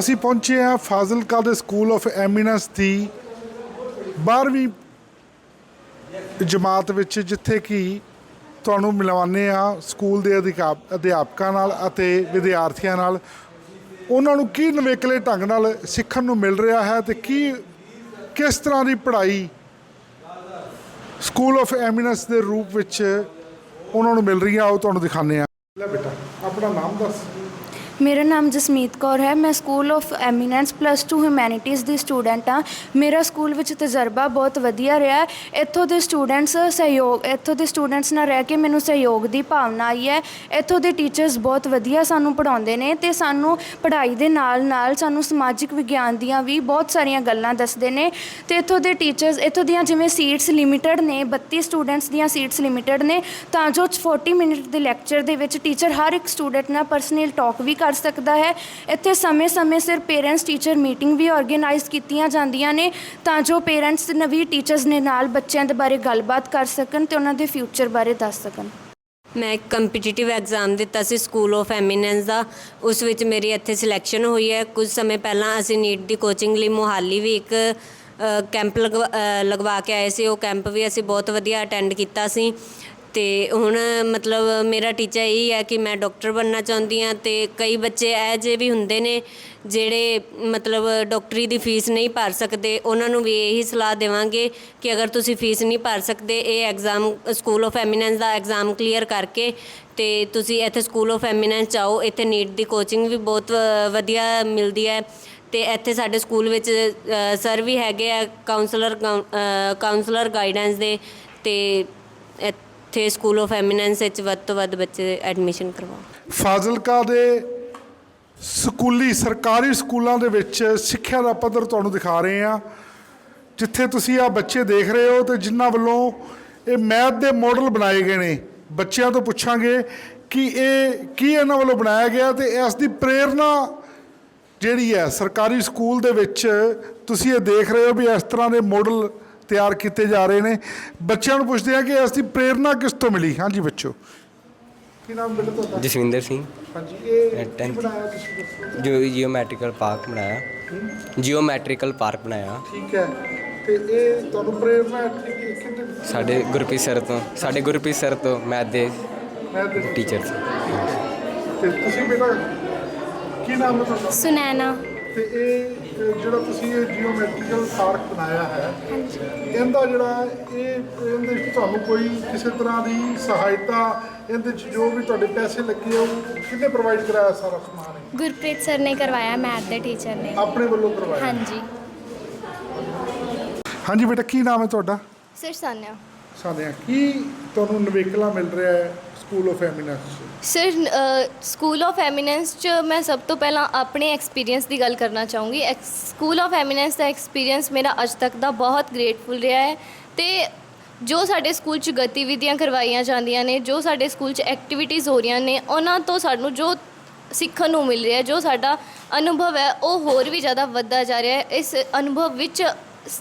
ਅਸੀਂ ਪਹੁੰਚੇ ਹਾਂ ਫਾਜ਼ਿਲਕਾ ਦੇ ਸਕੂਲ ਆਫ ਐਮੀਨੈਂਸ ਦੀ 12ਵੀਂ ਜਮਾਤ ਵਿੱਚ, ਜਿੱਥੇ ਕਿ ਤੁਹਾਨੂੰ ਮਿਲਵਾਉਂਦੇ ਆ ਸਕੂਲ ਦੇ ਅਧਿਕਾ- ਅਧਿਆਪਕਾਂ ਨਾਲ ਅਤੇ ਵਿਦਿਆਰਥੀਆਂ ਨਾਲ। ਉਹਨਾਂ ਨੂੰ ਕੀ ਨਵੇਕਲੇ ਢੰਗ ਨਾਲ ਸਿੱਖਣ ਨੂੰ ਮਿਲ ਰਿਹਾ ਹੈ ਤੇ ਕੀ, ਕਿਸ ਤਰ੍ਹਾਂ ਦੀ ਪੜ੍ਹਾਈ ਸਕੂਲ ਆਫ ਐਮੀਨੈਂਸ ਦੇ ਰੂਪ ਵਿੱਚ ਉਹਨਾਂ ਨੂੰ ਮਿਲ ਰਹੀ ਆ ਉਹ ਤੁਹਾਨੂੰ ਦਿਖਾਉਂਦੇ ਆ ਲੈ ਬੇਟਾ, ਆਪਣਾ ਨਾਮ ਦੱਸ। ਮੇਰਾ ਨਾਮ ਜਸਮੀਤ ਕੌਰ ਹੈ, ਮੈਂ school of eminence plus 2 humanities the student ਹਾਂ। ਮੇਰਾ ਸਕੂਲ ਵਿੱਚ ਤਜਰਬਾ ਬਹੁਤ ਵਧੀਆ ਰਿਹਾ ਇੱਥੋਂ ਦੇ ਸਟੂਡੈਂਟਸ ਸਹਿਯੋਗ, ਇੱਥੋਂ ਦੇ ਸਟੂਡੈਂਟਸ ਨਾਲ ਰਹਿ ਕੇ ਮੈਨੂੰ ਸਹਿਯੋਗ ਦੀ ਭਾਵਨਾ ਆਈ ਹੈ। ਇੱਥੋਂ ਦੇ ਟੀਚਰਸ ਬਹੁਤ ਵਧੀਆ ਸਾਨੂੰ ਪੜ੍ਹਾਉਂਦੇ ਨੇ ਤੇ ਸਾਨੂੰ ਪੜ੍ਹਾਈ ਦੇ ਨਾਲ ਨਾਲ ਸਾਨੂੰ ਸਮਾਜਿਕ ਵਿਗਿਆਨ ਦੀਆਂ ਵੀ ਬਹੁਤ ਸਾਰੀਆਂ ਗੱਲਾਂ ਦੱਸਦੇ ਨੇ। ਤੇ ਇੱਥੋਂ ਦੇ ਟੀਚਰਸ ਇੱਥੋਂ ਦੀਆਂ ਜਿਵੇਂ ਸੀਟਸ ਲਿਮਿਟਡ ਨੇ 32 ਸਟੂਡੈਂਟਸ ਦੀਆਂ ਸੀਟਸ ਲਿਮਿਟਡ ਨੇ, ਤਾਂ ਜੋ 40 ਮਿੰਟ ਦੇ ਲੈਕਚਰ ਦੇ ਵਿੱਚ ਟੀਚਰ ਹਰ ਇੱਕ ਸਟੂਡੈਂਟ ਨਾਲ ਪਰਸਨਲ ਟਾਕ ਵੀ ਕਰ ਕਰ ਸਕਦਾ ਹੈ। ਇੱਥੇ ਸਮੇਂ-ਸਮੇਂ ਸਿਰ ਪੇਰੈਂਟਸ ਟੀਚਰ ਮੀਟਿੰਗ ਵੀ ਆਰਗੇਨਾਈਜ਼ ਕੀਤੀਆਂ ਜਾਂਦੀਆਂ ਨੇ ਤਾਂ ਜੋ ਪੇਰੈਂਟਸ ਨਵੀਂ ਟੀਚਰਸ ਨੇ ਨਾਲ ਬੱਚਿਆਂ ਦੇ ਬਾਰੇ ਗੱਲਬਾਤ ਕਰ ਸਕਣ ਤੇ ਉਹਨਾਂ ਦੇ ਫਿਊਚਰ ਬਾਰੇ ਦੱਸ ਸਕਣ। ਮੈਂ ਇੱਕ ਕੰਪੀਟੀਟਿਵ ਐਗਜ਼ਾਮ ਦਿੱਤਾ ਸੀ ਸਕੂਲ ਆਫ ਐਮੀਨੈਂਸ ਦਾ। ਉਸ ਵਿੱਚ ਮੇਰੀ ਇੱਥੇ ਸਿਲੈਕਸ਼ਨ ਹੋਈ ਹੈ। ਕੁਝ ਸਮੇਂ ਪਹਿਲਾਂ ਅਸੀਂ ਨੀਟ ਦੀ ਕੋਚਿੰਗ ਲਈ ਮੋਹਾਲੀ ਵੀ ਇੱਕ ਕੈਂਪ ਲਗਵਾ ਲਗਵਾ ਕੇ ਆਏ ਸੀ। ਉਹ ਕੈਂਪ ਵੀ ਅਸੀਂ ਬਹੁਤ ਵਧੀਆ ਅਟੈਂਡ ਕੀਤਾ ਸੀ। ਤੇ ਹੁਣ ਮਤਲਬ ਮੇਰਾ ਟੀਚਾ ਇਹੀ ਹੈ ਕਿ ਮੈਂ ਡਾਕਟਰ ਬਣਨਾ ਚਾਹੁੰਦੀ ਹਾਂ ਅਤੇ ਕਈ ਬੱਚੇ ਇਹੋ ਜਿਹੇ ਵੀ ਹੁੰਦੇ ਨੇ ਜਿਹੜੇ ਮਤਲਬ ਡਾਕਟਰੀ ਦੀ ਫੀਸ ਨਹੀਂ ਭਰ ਸਕਦੇ। ਉਹਨਾਂ ਨੂੰ ਵੀ ਇਹੀ ਸਲਾਹ ਦੇਵਾਂਗੇ ਕਿ ਅਗਰ ਤੁਸੀਂ ਫੀਸ ਨਹੀਂ ਭਰ ਸਕਦੇ, ਇਹ ਐਗਜ਼ਾਮ ਸਕੂਲ ਆਫ ਐਮੀਨੈਂਸ ਦਾ ਐਗਜ਼ਾਮ ਕਲੀਅਰ ਕਰਕੇ ਤੇ ਤੁਸੀਂ ਇੱਥੇ ਸਕੂਲ ਆਫ ਐਮੀਨੈਂਸ ਚਾਓ ਇੱਥੇ ਨੀਟ ਦੀ ਕੋਚਿੰਗ ਵੀ ਬਹੁਤ ਵ- ਵਧੀਆ ਮਿਲਦੀ ਹੈ ਤੇ ਇੱਥੇ ਸਾਡੇ ਸਕੂਲ ਵਿੱਚ ਸਰ ਵੀ ਹੈਗੇ ਆ ਕਾਉਂਸਲਰ ਕਾਉਂਸਲਰ ਗਾਈਡੈਂਸ ਦੇ ਤੇ ਇੱਥੇ ਸਕੂਲ ਆਫ ਐਮੀਨੈਂਸ ਵਿੱਚ ਵੱਧ ਤੋਂ ਵੱਧ ਬੱਚੇ ਐਡਮਿਸ਼ਨ ਕਰਵਾਓ ਫਾਜ਼ਿਲਕਾ ਦੇ ਸਕੂਲੀ, ਸਰਕਾਰੀ ਸਕੂਲਾਂ ਦੇ ਵਿੱਚ ਸਿੱਖਿਆ ਦਾ ਪੱਧਰ ਤੁਹਾਨੂੰ ਦਿਖਾ ਰਹੇ ਆ ਜਿੱਥੇ ਤੁਸੀਂ ਆ ਬੱਚੇ ਦੇਖ ਰਹੇ ਹੋ ਤੇ ਜਿਨ੍ਹਾਂ ਵੱਲੋਂ ਇਹ ਮੈਥ ਦੇ ਮਾਡਲ ਬਣਾਏ ਗਏ ਨੇ। ਬੱਚਿਆਂ ਤੋਂ ਪੁੱਛਾਂਗੇ ਕਿ ਇਹ ਕੀ ਇਹਨਾਂ ਵੱਲੋਂ ਬਣਾਇਆ ਗਿਆ ਤੇ ਇਸ ਦੀ ਪ੍ਰੇਰਣਾ ਜਿਹੜੀ ਹੈ ਸਰਕਾਰੀ ਸਕੂਲ ਦੇ ਵਿੱਚ ਤੁਸੀਂ ਇਹ ਦੇਖ ਰਹੇ ਹੋ ਵੀ ਇਸ ਤਰ੍ਹਾਂ ਦੇ ਮਾਡਲ ਤਿਆਰ ਕੀਤੇ ਜਾ ਰਹੇ ਨੇ। ਬੱਚਿਆਂ ਨੂੰ ਪੁੱਛਦੇ ਆ ਕਿ ਇਸ ਦੀ ਪ੍ਰੇਰਣਾ ਕਿਸ ਤੋਂ ਮਿਲੀ? ਹਾਂਜੀ ਬੱਚੋ। ਕੀ ਨਾਮ ਬੇਟਾ ਤੁਹਾਡਾ? ਜਸਵਿੰਦਰ ਸਿੰਘ। ਹਾਂਜੀ ਇਹ। ਬਣਾਇਆ ਤੁਸੀਂ ਦੱਸੋ? ਜੋ ਜੀਓਮੈਟ੍ਰੀਕਲ ਪਾਰਕ ਬਣਾਇਆ। ਜੀਓਮੈਟ੍ਰੀਕਲ ਪਾਰਕ ਬਣਾਇਆ। ਠੀਕ ਹੈ। ਤੇ ਇਹ ਤੁਹਾਨੂੰ ਪ੍ਰੇਰਣਾ ਸਾਡੇ ਗੁਰਪ੍ਰੀਤ ਸਰ ਤੋਂ ਸਾਡੇ ਗੁਰਪ੍ਰੀਤ ਸਰ ਤੋਂ ਮੈਥ ਦੇ ਟੀਚਰ ਤੇ ਤੁਸੀਂ ਬੇਟਾ ਕੀ ਨਾਮ ਹੈ ਤੁਹਾਡਾ? ਸੁਨੈਨਾ। ਤੇ ਇਹ ਜਿਹੜਾ ਤੁਸੀਂ ਇਹ ਜੀਓਮੈਟ੍ਰੀਕਲ ਪਾਰਕ ਬਣਾਇਆ ਹੈ ਇਹਦਾ ਜਿਹੜਾ ਇਹ ਇਹਦੇ ਵਿੱਚ ਤੁਹਾਨੂੰ ਕੋਈ ਕਿਸੇ ਤਰ੍ਹਾਂ ਦੀ ਸਹਾਇਤਾ ਇਹਦੇ ਵਿੱਚ ਜੋ ਵੀ ਤੁਹਾਡੇ ਪੈਸੇ ਲੱਗੇ ਉਹ ਕਿਹਨੇ ਪ੍ਰੋਵਾਈਡ ਕਰਾਇਆ ਸਾਰਾ ਸਮਾਨ ਇਹ? ਗੁਰਪ੍ਰੀਤ ਸਰ ਨੇ ਕਰਵਾਇਆ ਮੈਥ ਦੇ ਟੀਚਰ ਨੇ। ਆਪਣੇ ਵੱਲੋਂ ਕਰਵਾਇਆ? ਹਾਂਜੀ। ਹਾਂਜੀ ਬੇਟਾ ਕੀ ਨਾਮ ਹੈ ਤੁਹਾਡਾ? ਸਰ ਸਾਨਿਆ। ਸਾਦਿਆ ਕੀ ਤੁਹਾਨੂੰ ਨਵੇਕਲਾ ਮਿਲ ਰਿਹਾ ਹੈ? School of eminence sir school of eminence ਚ ਮੈਂ ਸਭ ਤੋਂ ਪਹਿਲਾਂ ਆਪਣੇ ਐਕਸਪੀਰੀਅੰਸ ਦੀ ਗੱਲ ਕਰਨਾ ਚਾਹੂੰਗੀ। ਸਕੂਲ ਆਫ ਐਮੀਨੈਂਸ ਦਾ ਐਕਸਪੀਰੀਅੰਸ ਮੇਰਾ ਅੱਜ ਤੱਕ ਦਾ ਬਹੁਤ ਗ੍ਰੇਟਫੁਲ ਰਿਹਾ ਹੈ। ਤੇ ਜੋ ਸਾਡੇ ਸਕੂਲ ਚ ਗਤੀਵਿਧੀਆਂ ਕਰਵਾਈਆਂ ਜਾਂਦੀਆਂ ਨੇ ਜੋ ਸਾਡੇ ਸਕੂਲ ਚ ਐਕਟੀਵਿਟੀਜ਼ ਹੋ ਰਹੀਆਂ ਨੇ ਉਹਨਾਂ ਤੋਂ ਸਾਨੂੰ ਜੋ ਸਿੱਖਣ ਨੂੰ ਮਿਲ ਰਿਹਾ ਹੈ, ਜੋ ਸਾਡਾ ਅਨੁਭਵ ਹੈ ਉਹ ਹੋਰ ਵੀ ਜ਼ਿਆਦਾ ਵੱਧਦਾ ਜਾ ਰਿਹਾ ਹੈ। ਇਸ ਅਨੁਭਵ ਵਿੱਚ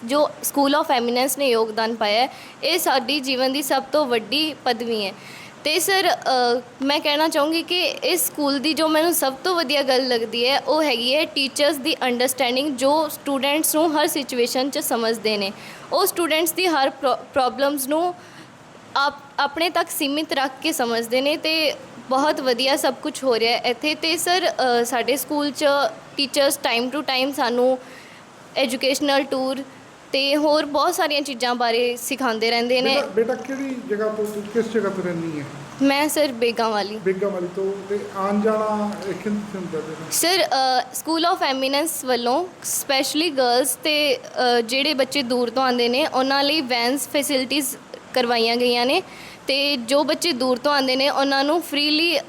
ਜੋ ਸਕੂਲ ਆਫ ਐਮੀਨੈਂਸ ਨੇ ਯੋਗਦਾਨ ਪਾਇਆ ਹੈ ਇਹ ਸਾਡੀ ਜੀਵਨ ਦੀ ਸਭ ਤੋਂ ਵੱਡੀ ਪਦਵੀ ਹੈ। ਤੇ ਸਰ ਮੈਂ ਕਹਿਣਾ ਚਾਹੂੰਗੀ ਕਿ ਇਸ ਸਕੂਲ ਦੀ ਜੋ ਮੈਨੂੰ ਸਭ ਤੋਂ ਵਧੀਆ ਗੱਲ ਲੱਗਦੀ ਹੈ, ਉਹ ਹੈਗੀ ਹੈ ਟੀਚਰਸ ਦੀ ਅੰਡਰਸਟੈਂਡਿੰਗ ਜੋ ਸਟੂਡੈਂਟਸ ਨੂੰ ਹਰ ਸਿਚੁਏਸ਼ਨ 'ਚ ਸਮਝਦੇ ਨੇ। ਉਹ ਸਟੂਡੈਂਟਸ ਦੀ ਹਰ ਪ੍ਰੋਬਲਮਸ ਨੂੰ ਆਪ, ਆਪਣੇ ਤੱਕ ਸੀਮਿਤ ਰੱਖ ਕੇ ਸਮਝਦੇ ਨੇ ਤੇ ਬਹੁਤ ਵਧੀਆ ਸਭ ਕੁਝ ਹੋ ਰਿਹਾ ਹੈ ਇੱਥੇ। ਤੇ ਸਰ ਸਾਡੇ ਸਕੂਲ 'ਚ ਟੀਚਰਸ ਟਾਈਮ ਟੂ ਟਾਈਮ ਸਾਨੂੰ ਐਜੂਕੇਸ਼ਨਲ ਟੂਰ ਤੇ ਹੋਰ ਬਹੁਤ ਸਾਰੀਆਂ ਚੀਜ਼ਾਂ ਬਾਰੇ ਸਿਖਾਉਂਦੇ ਰਹਿੰਦੇ ਨੇ। ਬੇਟਾ ਬੇਟਾ ਕਿਹੜੀ ਜਗ੍ਹਾ ਤੋਂ ਤੂੰ ਕਿਸ ਜਗ੍ਹਾ ਤੋਂ ਰਹਿੰਦੀ ਹੈ? ਮੈਂ ਸਰ ਬੇਗਾਂ ਵਾਲੀ। ਬੇਗਾ ਵਾਲੀ ਤੋਂ ਤੇ ਆਉਣ ਜਾਣਾ ਕਿੰਨੇ ਹੁੰਦਾ ਤੇਰਾ ਸਰ ਸਕੂਲ ਆਫ ਐਮੀਨੈਂਸ ਵੱਲੋਂ ਸਪੈਸ਼ਲੀ ਗਰਲਸ ਤੇ ਅ, ਜਿਹੜੇ ਬੱਚੇ ਦੂਰ ਤੋਂ ਆਉਂਦੇ ਨੇ ਉਹਨਾਂ ਲਈ ਵੈਨਸ ਫੈਸਿਲਿਟੀਆਂ ਕਰਵਾਈਆਂ ਗਈਆਂ ਨੇ। ਤੇ ਜੋ ਬੱਚੇ ਦੂਰ ਤੋਂ ਆਉਂਦੇ ਨੇ ਉਹਨਾਂ ਨੂੰ ਫ੍ਰੀਲੀ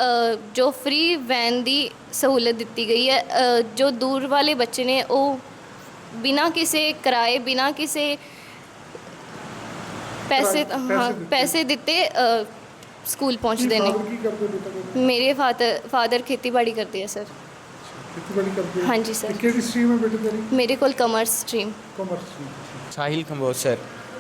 ਜੋ ਫ੍ਰੀ ਵੈਨ ਦੀ ਸਹੂਲਤ ਦਿੱਤੀ ਗਈ ਹੈ। ਅ, ਜੋ ਦੂਰ ਵਾਲੇ ਬੱਚੇ ਨੇ ਉਹ ਬਿਨਾਂ ਕਿਸੇ ਕਿਰਾਏ ਬਿਨਾਂ ਕਿਸੇ ਪੈਸੇ ਪੈਸੇ ਹਾਂ ਦਿੱਤੇ। ਪੈਸੇ ਦਿੱਤੇ ਅ, ਸਕੂਲ ਪਹੁੰਚਦੇ ਨੇ। ਕੀ ਕਰਦੇ ਬੇਟਾ ਮੇਰੇ ਫਾਦਰ ਫਾਦਰ ਖੇਤੀਬਾੜੀ ਕਰਦੇ ਆ ਸਰ। ਖੇਤੀਬਾੜੀ ਕਰਦੇ ਹੋ? ਹਾਂਜੀ ਸਰ। ਤੇ ਕਿਹੜੀ ਸਟਰੀਮ ਹੈ ਬੇਟੇ ਤੇਰੀ? ਮੇਰੇ ਕੋਲ commerce stream commerce Sahil Kamboj sir.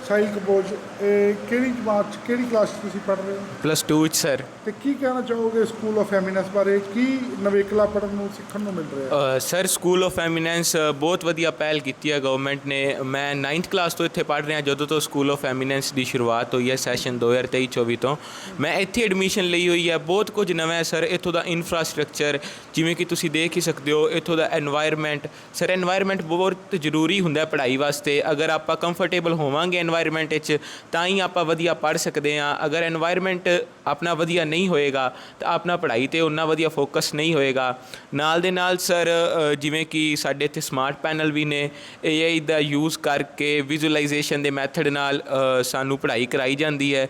Sahil Kamboj ਇਹ ਕਿਹੜੀ ਜਮਾਤ 'ਚ ਕਿਹੜੀ ਕਲਾਸ 'ਚ ਤੁਸੀਂ ਪੜ੍ਹ ਰਹੇ ਹੋ? ਪਲੱਸ 2 ਵਿੱਚ ਸਰ। ਤੇ ਕੀ ਕਹਿਣਾ ਚਾਹੋਗੇ ਸਕੂਲ ਆਫ ਫੈਮਿਨੈਂਸ ਬਾਰੇ? ਕੀ ਨਵੇਕਲਾ ਪੜਨ ਨੂੰ, ਸਿੱਖਣ ਨੂੰ ਮਿਲ ਰਿਹਾ? ਸਰ ਸਕੂਲ ਆਫ ਫੈਮਿਨੈਂਸ ਬਹੁਤ ਵਧੀਆ ਪਹਿਲ ਕੀਤੀ ਹੈ ਗਵਰਨਮੈਂਟ ਨੇ। ਮੈਂ 9th ਕਲਾਸ ਤੋਂ ਇੱਥੇ ਪੜ ਰਿਹਾ ਜਦੋਂ ਤੋਂ ਸਕੂਲ ਆਫ ਫੈਮਿਨੈਂਸ ਦੀ ਸ਼ੁਰੂਆਤ ਹੋਈ ਹੈ ਸੈਸ਼ਨ 2023-24 ਤੋਂ। ਮੈਂ ਇੱਥੇ ਐਡਮਿਸ਼ਨ ਲਈ ਹੋਈ ਹੈ। ਬਹੁਤ ਕੁਝ ਨਵਾਂ ਹੈ ਸਰ। ਇੱਥੋਂ ਦਾ ਇਨਫਰਾਸਟ੍ਰਕਚਰ ਜਿਵੇਂ ਕਿ ਤੁਸੀਂ ਦੇਖ ਹੀ ਸਕਦੇ ਹੋ, ਇੱਥੋਂ ਦਾ এনवायरमेंट ਸਰ এনवायरमेंट ਬਹੁਤ ਜ਼ਰੂਰੀ ਹੁੰਦਾ ਹੈ ਪੜ੍ਹਾਈ ਵਾਸਤੇ। ਅਗਰ ਆਪਾਂ ਕੰਫਰਟੇਬਲ ਹੋਵਾਂਗੇ এনवायरमेंट ਵਿੱਚ ਤਾਂ ਹੀ ਆਪਾਂ ਵਧੀਆ ਪੜ੍ਹ ਸਕਦੇ ਹਾਂ। ਅਗਰ এনवायरमेंट ਆਪਣਾ ਵਧੀਆ ਨਹੀਂ ਹੋਏਗਾ, ਤਾਂ ਆਪਣਾ ਪੜ੍ਹਾਈ ਤੇ ਉਨਾ ਵਧੀਆ ਫੋਕਸ ਨਹੀਂ ਹੋਏਗਾ। ਨਾਲ ਦੇ ਨਾਲ ਸਰ ਜਿਵੇਂ ਕਿ ਸਾਡੇ ਇੱਥੇ ਸਮਾਰਟ ਪੈਨਲ ਵੀ ਨੇ AI ਦਾ ਯੂਜ਼ ਕਰਕੇ ਵਿਜ਼ੂਅਲਾਈਜੇਸ਼ਨ ਦੇ ਮੈਥਡ ਨਾਲ ਸਾਨੂੰ ਪੜ੍ਹਾਈ ਕਰਾਈ ਜਾਂਦੀ ਹੈ।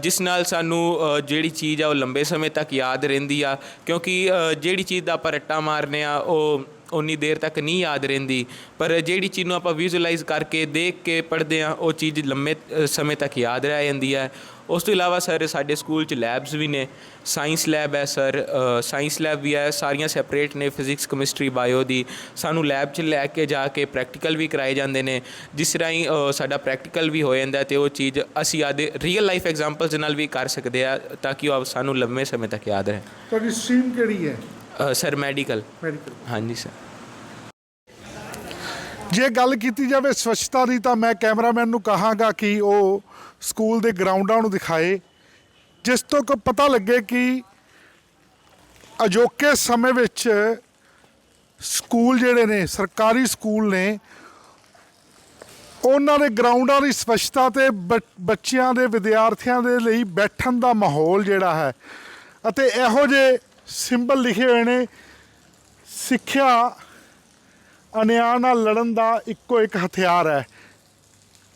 ਜਿਸ ਨਾਲ ਸਾਨੂੰ ਜਿਹੜੀ ਚੀਜ਼ ਆ ਉਹ ਲੰਬੇ ਸਮੇਂ ਤੱਕ ਯਾਦ ਰਹਿੰਦੀ ਆ, ਕਿਉਂਕਿ ਜਿਹੜੀ ਚੀਜ਼ ਦਾ ਆਪਾਂ ਰੱਟਾ ਮਾਰਨੇ ਆ, ਉਹ ਉਨੀ ਦੇਰ ਤੱਕ ਨਹੀਂ ਯਾਦ ਰਹਿੰਦੀ। ਪਰ ਜਿਹੜੀ ਚੀਜ਼ ਨੂੰ ਆਪਾਂ ਵਿਜ਼ੂਅਲਾਈਜ਼ ਕਰਕੇ ਦੇਖ ਕੇ ਪੜ੍ਹਦੇ ਆ ਉਹ ਚੀਜ਼ ਲੰਮੇ ਸਮੇਂ ਤੱਕ ਯਾਦ ਰਹਿ ਜਾਂਦੀ ਹੈ। ਉਸ ਤੋਂ ਇਲਾਵਾ ਸਰ, ਸਾਡੇ ਸਕੂਲ 'ਚ ਲੈਬਸ ਵੀ ਨੇ। ਸਾਇੰਸ ਲੈਬ ਹੈ ਸਰ ਸਾਇੰਸ ਲੈਬ ਵੀ ਹੈ। ਸਾਰੀਆਂ ਸੈਪਰੇਟ ਨੇ ਫਿਜ਼ਿਕਸ ਕੈਮਿਸਟਰੀ ਬਾਇਓ ਦੀ। ਸਾਨੂੰ ਲੈਬ 'ਚ ਲੈ ਕੇ ਜਾ ਕੇ ਪ੍ਰੈਕਟੀਕਲ ਵੀ ਕਰਾਏ ਜਾਂਦੇ ਨੇ। ਜਿਸ ਰਾਹੀਂ ਸਾਡਾ ਪ੍ਰੈਕਟੀਕਲ ਵੀ ਹੋ ਜਾਂਦਾ ਤੇ ਉਹ ਚੀਜ਼ ਅਸੀਂ ਆਦੇ ਰੀਅਲ ਲਾਈਫ ਐਗਜ਼ਾਮਪਲਸ ਨਾਲ ਵੀ ਕਰ ਸਕਦੇ ਆ, ਤਾਂ ਕਿ ਉਹ ਸਾਨੂੰ ਲੰਮੇ ਸਮੇਂ ਤੱਕ ਯਾਦ ਰਹੇ। ਤੁਹਾਡੀ ਸਟਰੀਮ ਕਿਹੜੀ ਹੈ? ਸਰ ਮੈਡੀਕਲ ਮੈਡੀਕਲ ਹਾਂਜੀ ਸਰ। ਜੇ ਗੱਲ ਕੀਤੀ ਜਾਵੇ ਸਵੱਛਤਾ ਦੀ ਤਾਂ ਮੈਂ ਕੈਮਰਾਮੈਨ ਨੂੰ ਕਹਾਂਗਾ ਕਿ ਉਹ ਸਕੂਲ ਦੇ ਗਰਾਊਂਡਾਂ ਨੂੰ ਦਿਖਾਏ ਜਿਸ ਤੋਂ ਕਿ ਪਤਾ ਲੱਗੇ ਕਿ ਅਜੋਕੇ ਸਮੇਂ ਵਿੱਚ ਸਕੂਲ ਜਿਹੜੇ ਨੇ ਸਰਕਾਰੀ ਸਕੂਲ ਨੇ ਉਹਨਾਂ ਦੇ ਗਰਾਊਂਡਾਂ ਦੀ ਸਵੱਛਤਾ ਤੇ ਬੱਚਿਆਂ ਦੇ ਵਿਦਿਆਰਥੀਆਂ ਦੇ ਲਈ ਬੈਠਣ ਦਾ ਮਾਹੌਲ ਜਿਹੜਾ ਹੈ ਅਤੇ ਇਹੋ ਜਿਹੇ ਸਿੰਬਲ ਲਿਖੇ ਹੋਏ ਨੇ। ਸਿੱਖਿਆ ਅਨਿਆਂ ਨਾਲ ਲੜਨ ਦਾ ਇੱਕੋ ਇੱਕ ਹਥਿਆਰ ਹੈ।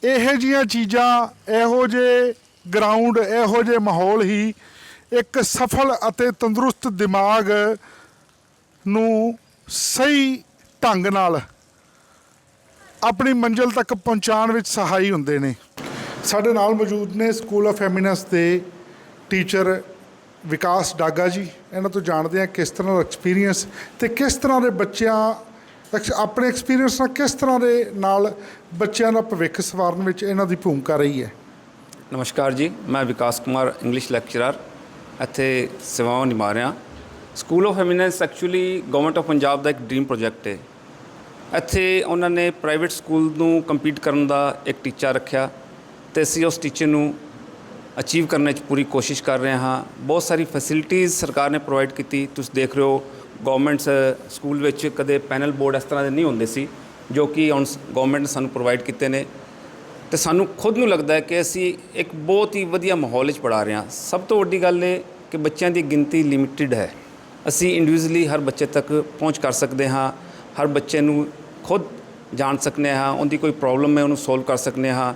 ਇਹੋ ਜੀਆਂ ਚੀਜ਼ਾਂ, ਇਹੋ ਜਿਹੇ ਗਰਾਊਂਡ ਇਹੋ ਜਿਹੇ ਮਾਹੌਲ ਹੀ ਇੱਕ ਸਫਲ ਅਤੇ ਤੰਦਰੁਸਤ ਦਿਮਾਗ ਨੂੰ ਸਹੀ ਢੰਗ ਨਾਲ ਆਪਣੀ ਮੰਜ਼ਿਲ ਤੱਕ ਪਹੁੰਚਾਉਣ ਵਿੱਚ ਸਹਾਈ ਹੁੰਦੇ ਨੇ। ਸਾਡੇ ਨਾਲ ਮੌਜੂਦ ਨੇ ਸਕੂਲ ਆਫ ਐਮੀਨੈਂਸ ਦੇ ਟੀਚਰ ਵਿਕਾਸ ਡਾਗਾ ਜੀ, ਇਹਨਾਂ ਤੋਂ ਜਾਣਦੇ ਹਾਂ ਕਿਸ ਤਰ੍ਹਾਂ ਦਾ ਐਕਸਪੀਰੀਅੰਸ ਤੇ ਕਿਸ ਤਰ੍ਹਾਂ ਦੇ ਬੱਚਿਆਂ ਐਕਸ- ਆਪਣੇ ਐਕਸਪੀਰੀਅੰਸ ਨਾਲ ਕਿਸ ਤਰ੍ਹਾਂ ਦੇ ਨਾਲ ਬੱਚਿਆਂ ਦਾ ਭਵਿੱਖ ਸਵਾਰਨ ਵਿੱਚ ਇਹਨਾਂ ਦੀ ਭੂਮਿਕਾ ਰਹੀ ਹੈ? ਨਮਸਕਾਰ ਜੀ, ਮੈਂ ਵਿਕਾਸ ਕੁਮਾਰ ਇੰਗਲਿਸ਼ ਲੈਕਚਰਰ ਇੱਥੇ ਸੇਵਾਵਾਂ ਨਿਭਾ ਰਿਹਾ। School of eminence actually government of Punjab ਦਾ ਇੱਕ ਡ੍ਰੀਮ ਪ੍ਰੋਜੈਕਟ ਹੈ। ਇੱਥੇ ਉਹਨਾਂ ਨੇ ਪ੍ਰਾਈਵੇਟ ਸਕੂਲ ਨੂੰ ਕੰਪੀਟ ਕਰਨ ਦਾ ਇੱਕ ਟੀਚਾ ਰੱਖਿਆ ਤੇ ਅਸੀਂ ਉਸ ਟੀਚੇ ਨੂੰ ਅਚੀਵ ਕਰਨ 'ਚ ਪੂਰੀ ਕੋਸ਼ਿਸ਼ ਕਰ ਰਹੇ ਹਾਂ ਬਹੁਤ ਸਾਰੀ ਫੈਸਿਲਿਟੀਜ਼ ਸਰਕਾਰ ਨੇ ਪ੍ਰੋਵਾਈਡ ਕੀਤੀ ਤੁਸੀਂ ਦੇਖ ਰਹੇ ਹੋ ਗਵਰਨਮੈਂਟ ਸਕੂਲ ਵਿੱਚ ਕਦੇ ਪੈਨਲ ਬੋਰਡ ਇਸ ਤਰ੍ਹਾਂ ਦੇ ਨਹੀਂ ਹੁੰਦੇ ਸੀ ਜੋ ਕਿ ਹੁਣ ਗਵਰਨਮੈਂਟ ਨੇ ਸਾਨੂੰ ਪ੍ਰੋਵਾਈਡ ਕੀਤੇ ਨੇ ਤੇ ਸਾਨੂੰ ਖੁਦ ਨੂੰ ਲੱਗਦਾ ਹੈ ਕਿ ਅਸੀਂ ਇੱਕ ਬਹੁਤ ਹੀ ਵਧੀਆ ਮਾਹੌਲ ਵਿੱਚ ਪੜ੍ਹਾ ਰਹੇ ਹਾਂ ਸਭ ਤੋਂ ਵੱਡੀ ਗੱਲ ਇਹ ਕਿ ਬੱਚਿਆਂ ਦੀ ਗਿਣਤੀ ਲਿਮਿਟਿਡ ਹੈ ਅਸੀਂ ਇੰਡੀਵਿਜੂਅਲੀ ਹਰ ਬੱਚੇ ਤੱਕ ਪਹੁੰਚ ਕਰ ਸਕਦੇ ਹਾਂ ਹਰ ਬੱਚੇ ਨੂੰ ਖੁਦ ਜਾਣ ਸਕਨੇ ਹਾਂ ਉਹਦੀ ਕੋਈ ਪ੍ਰੋਬਲਮ ਹੈ ਉਹਨੂੰ ਸੋਲਵ ਕਰ ਸਕਨੇ ਹਾਂ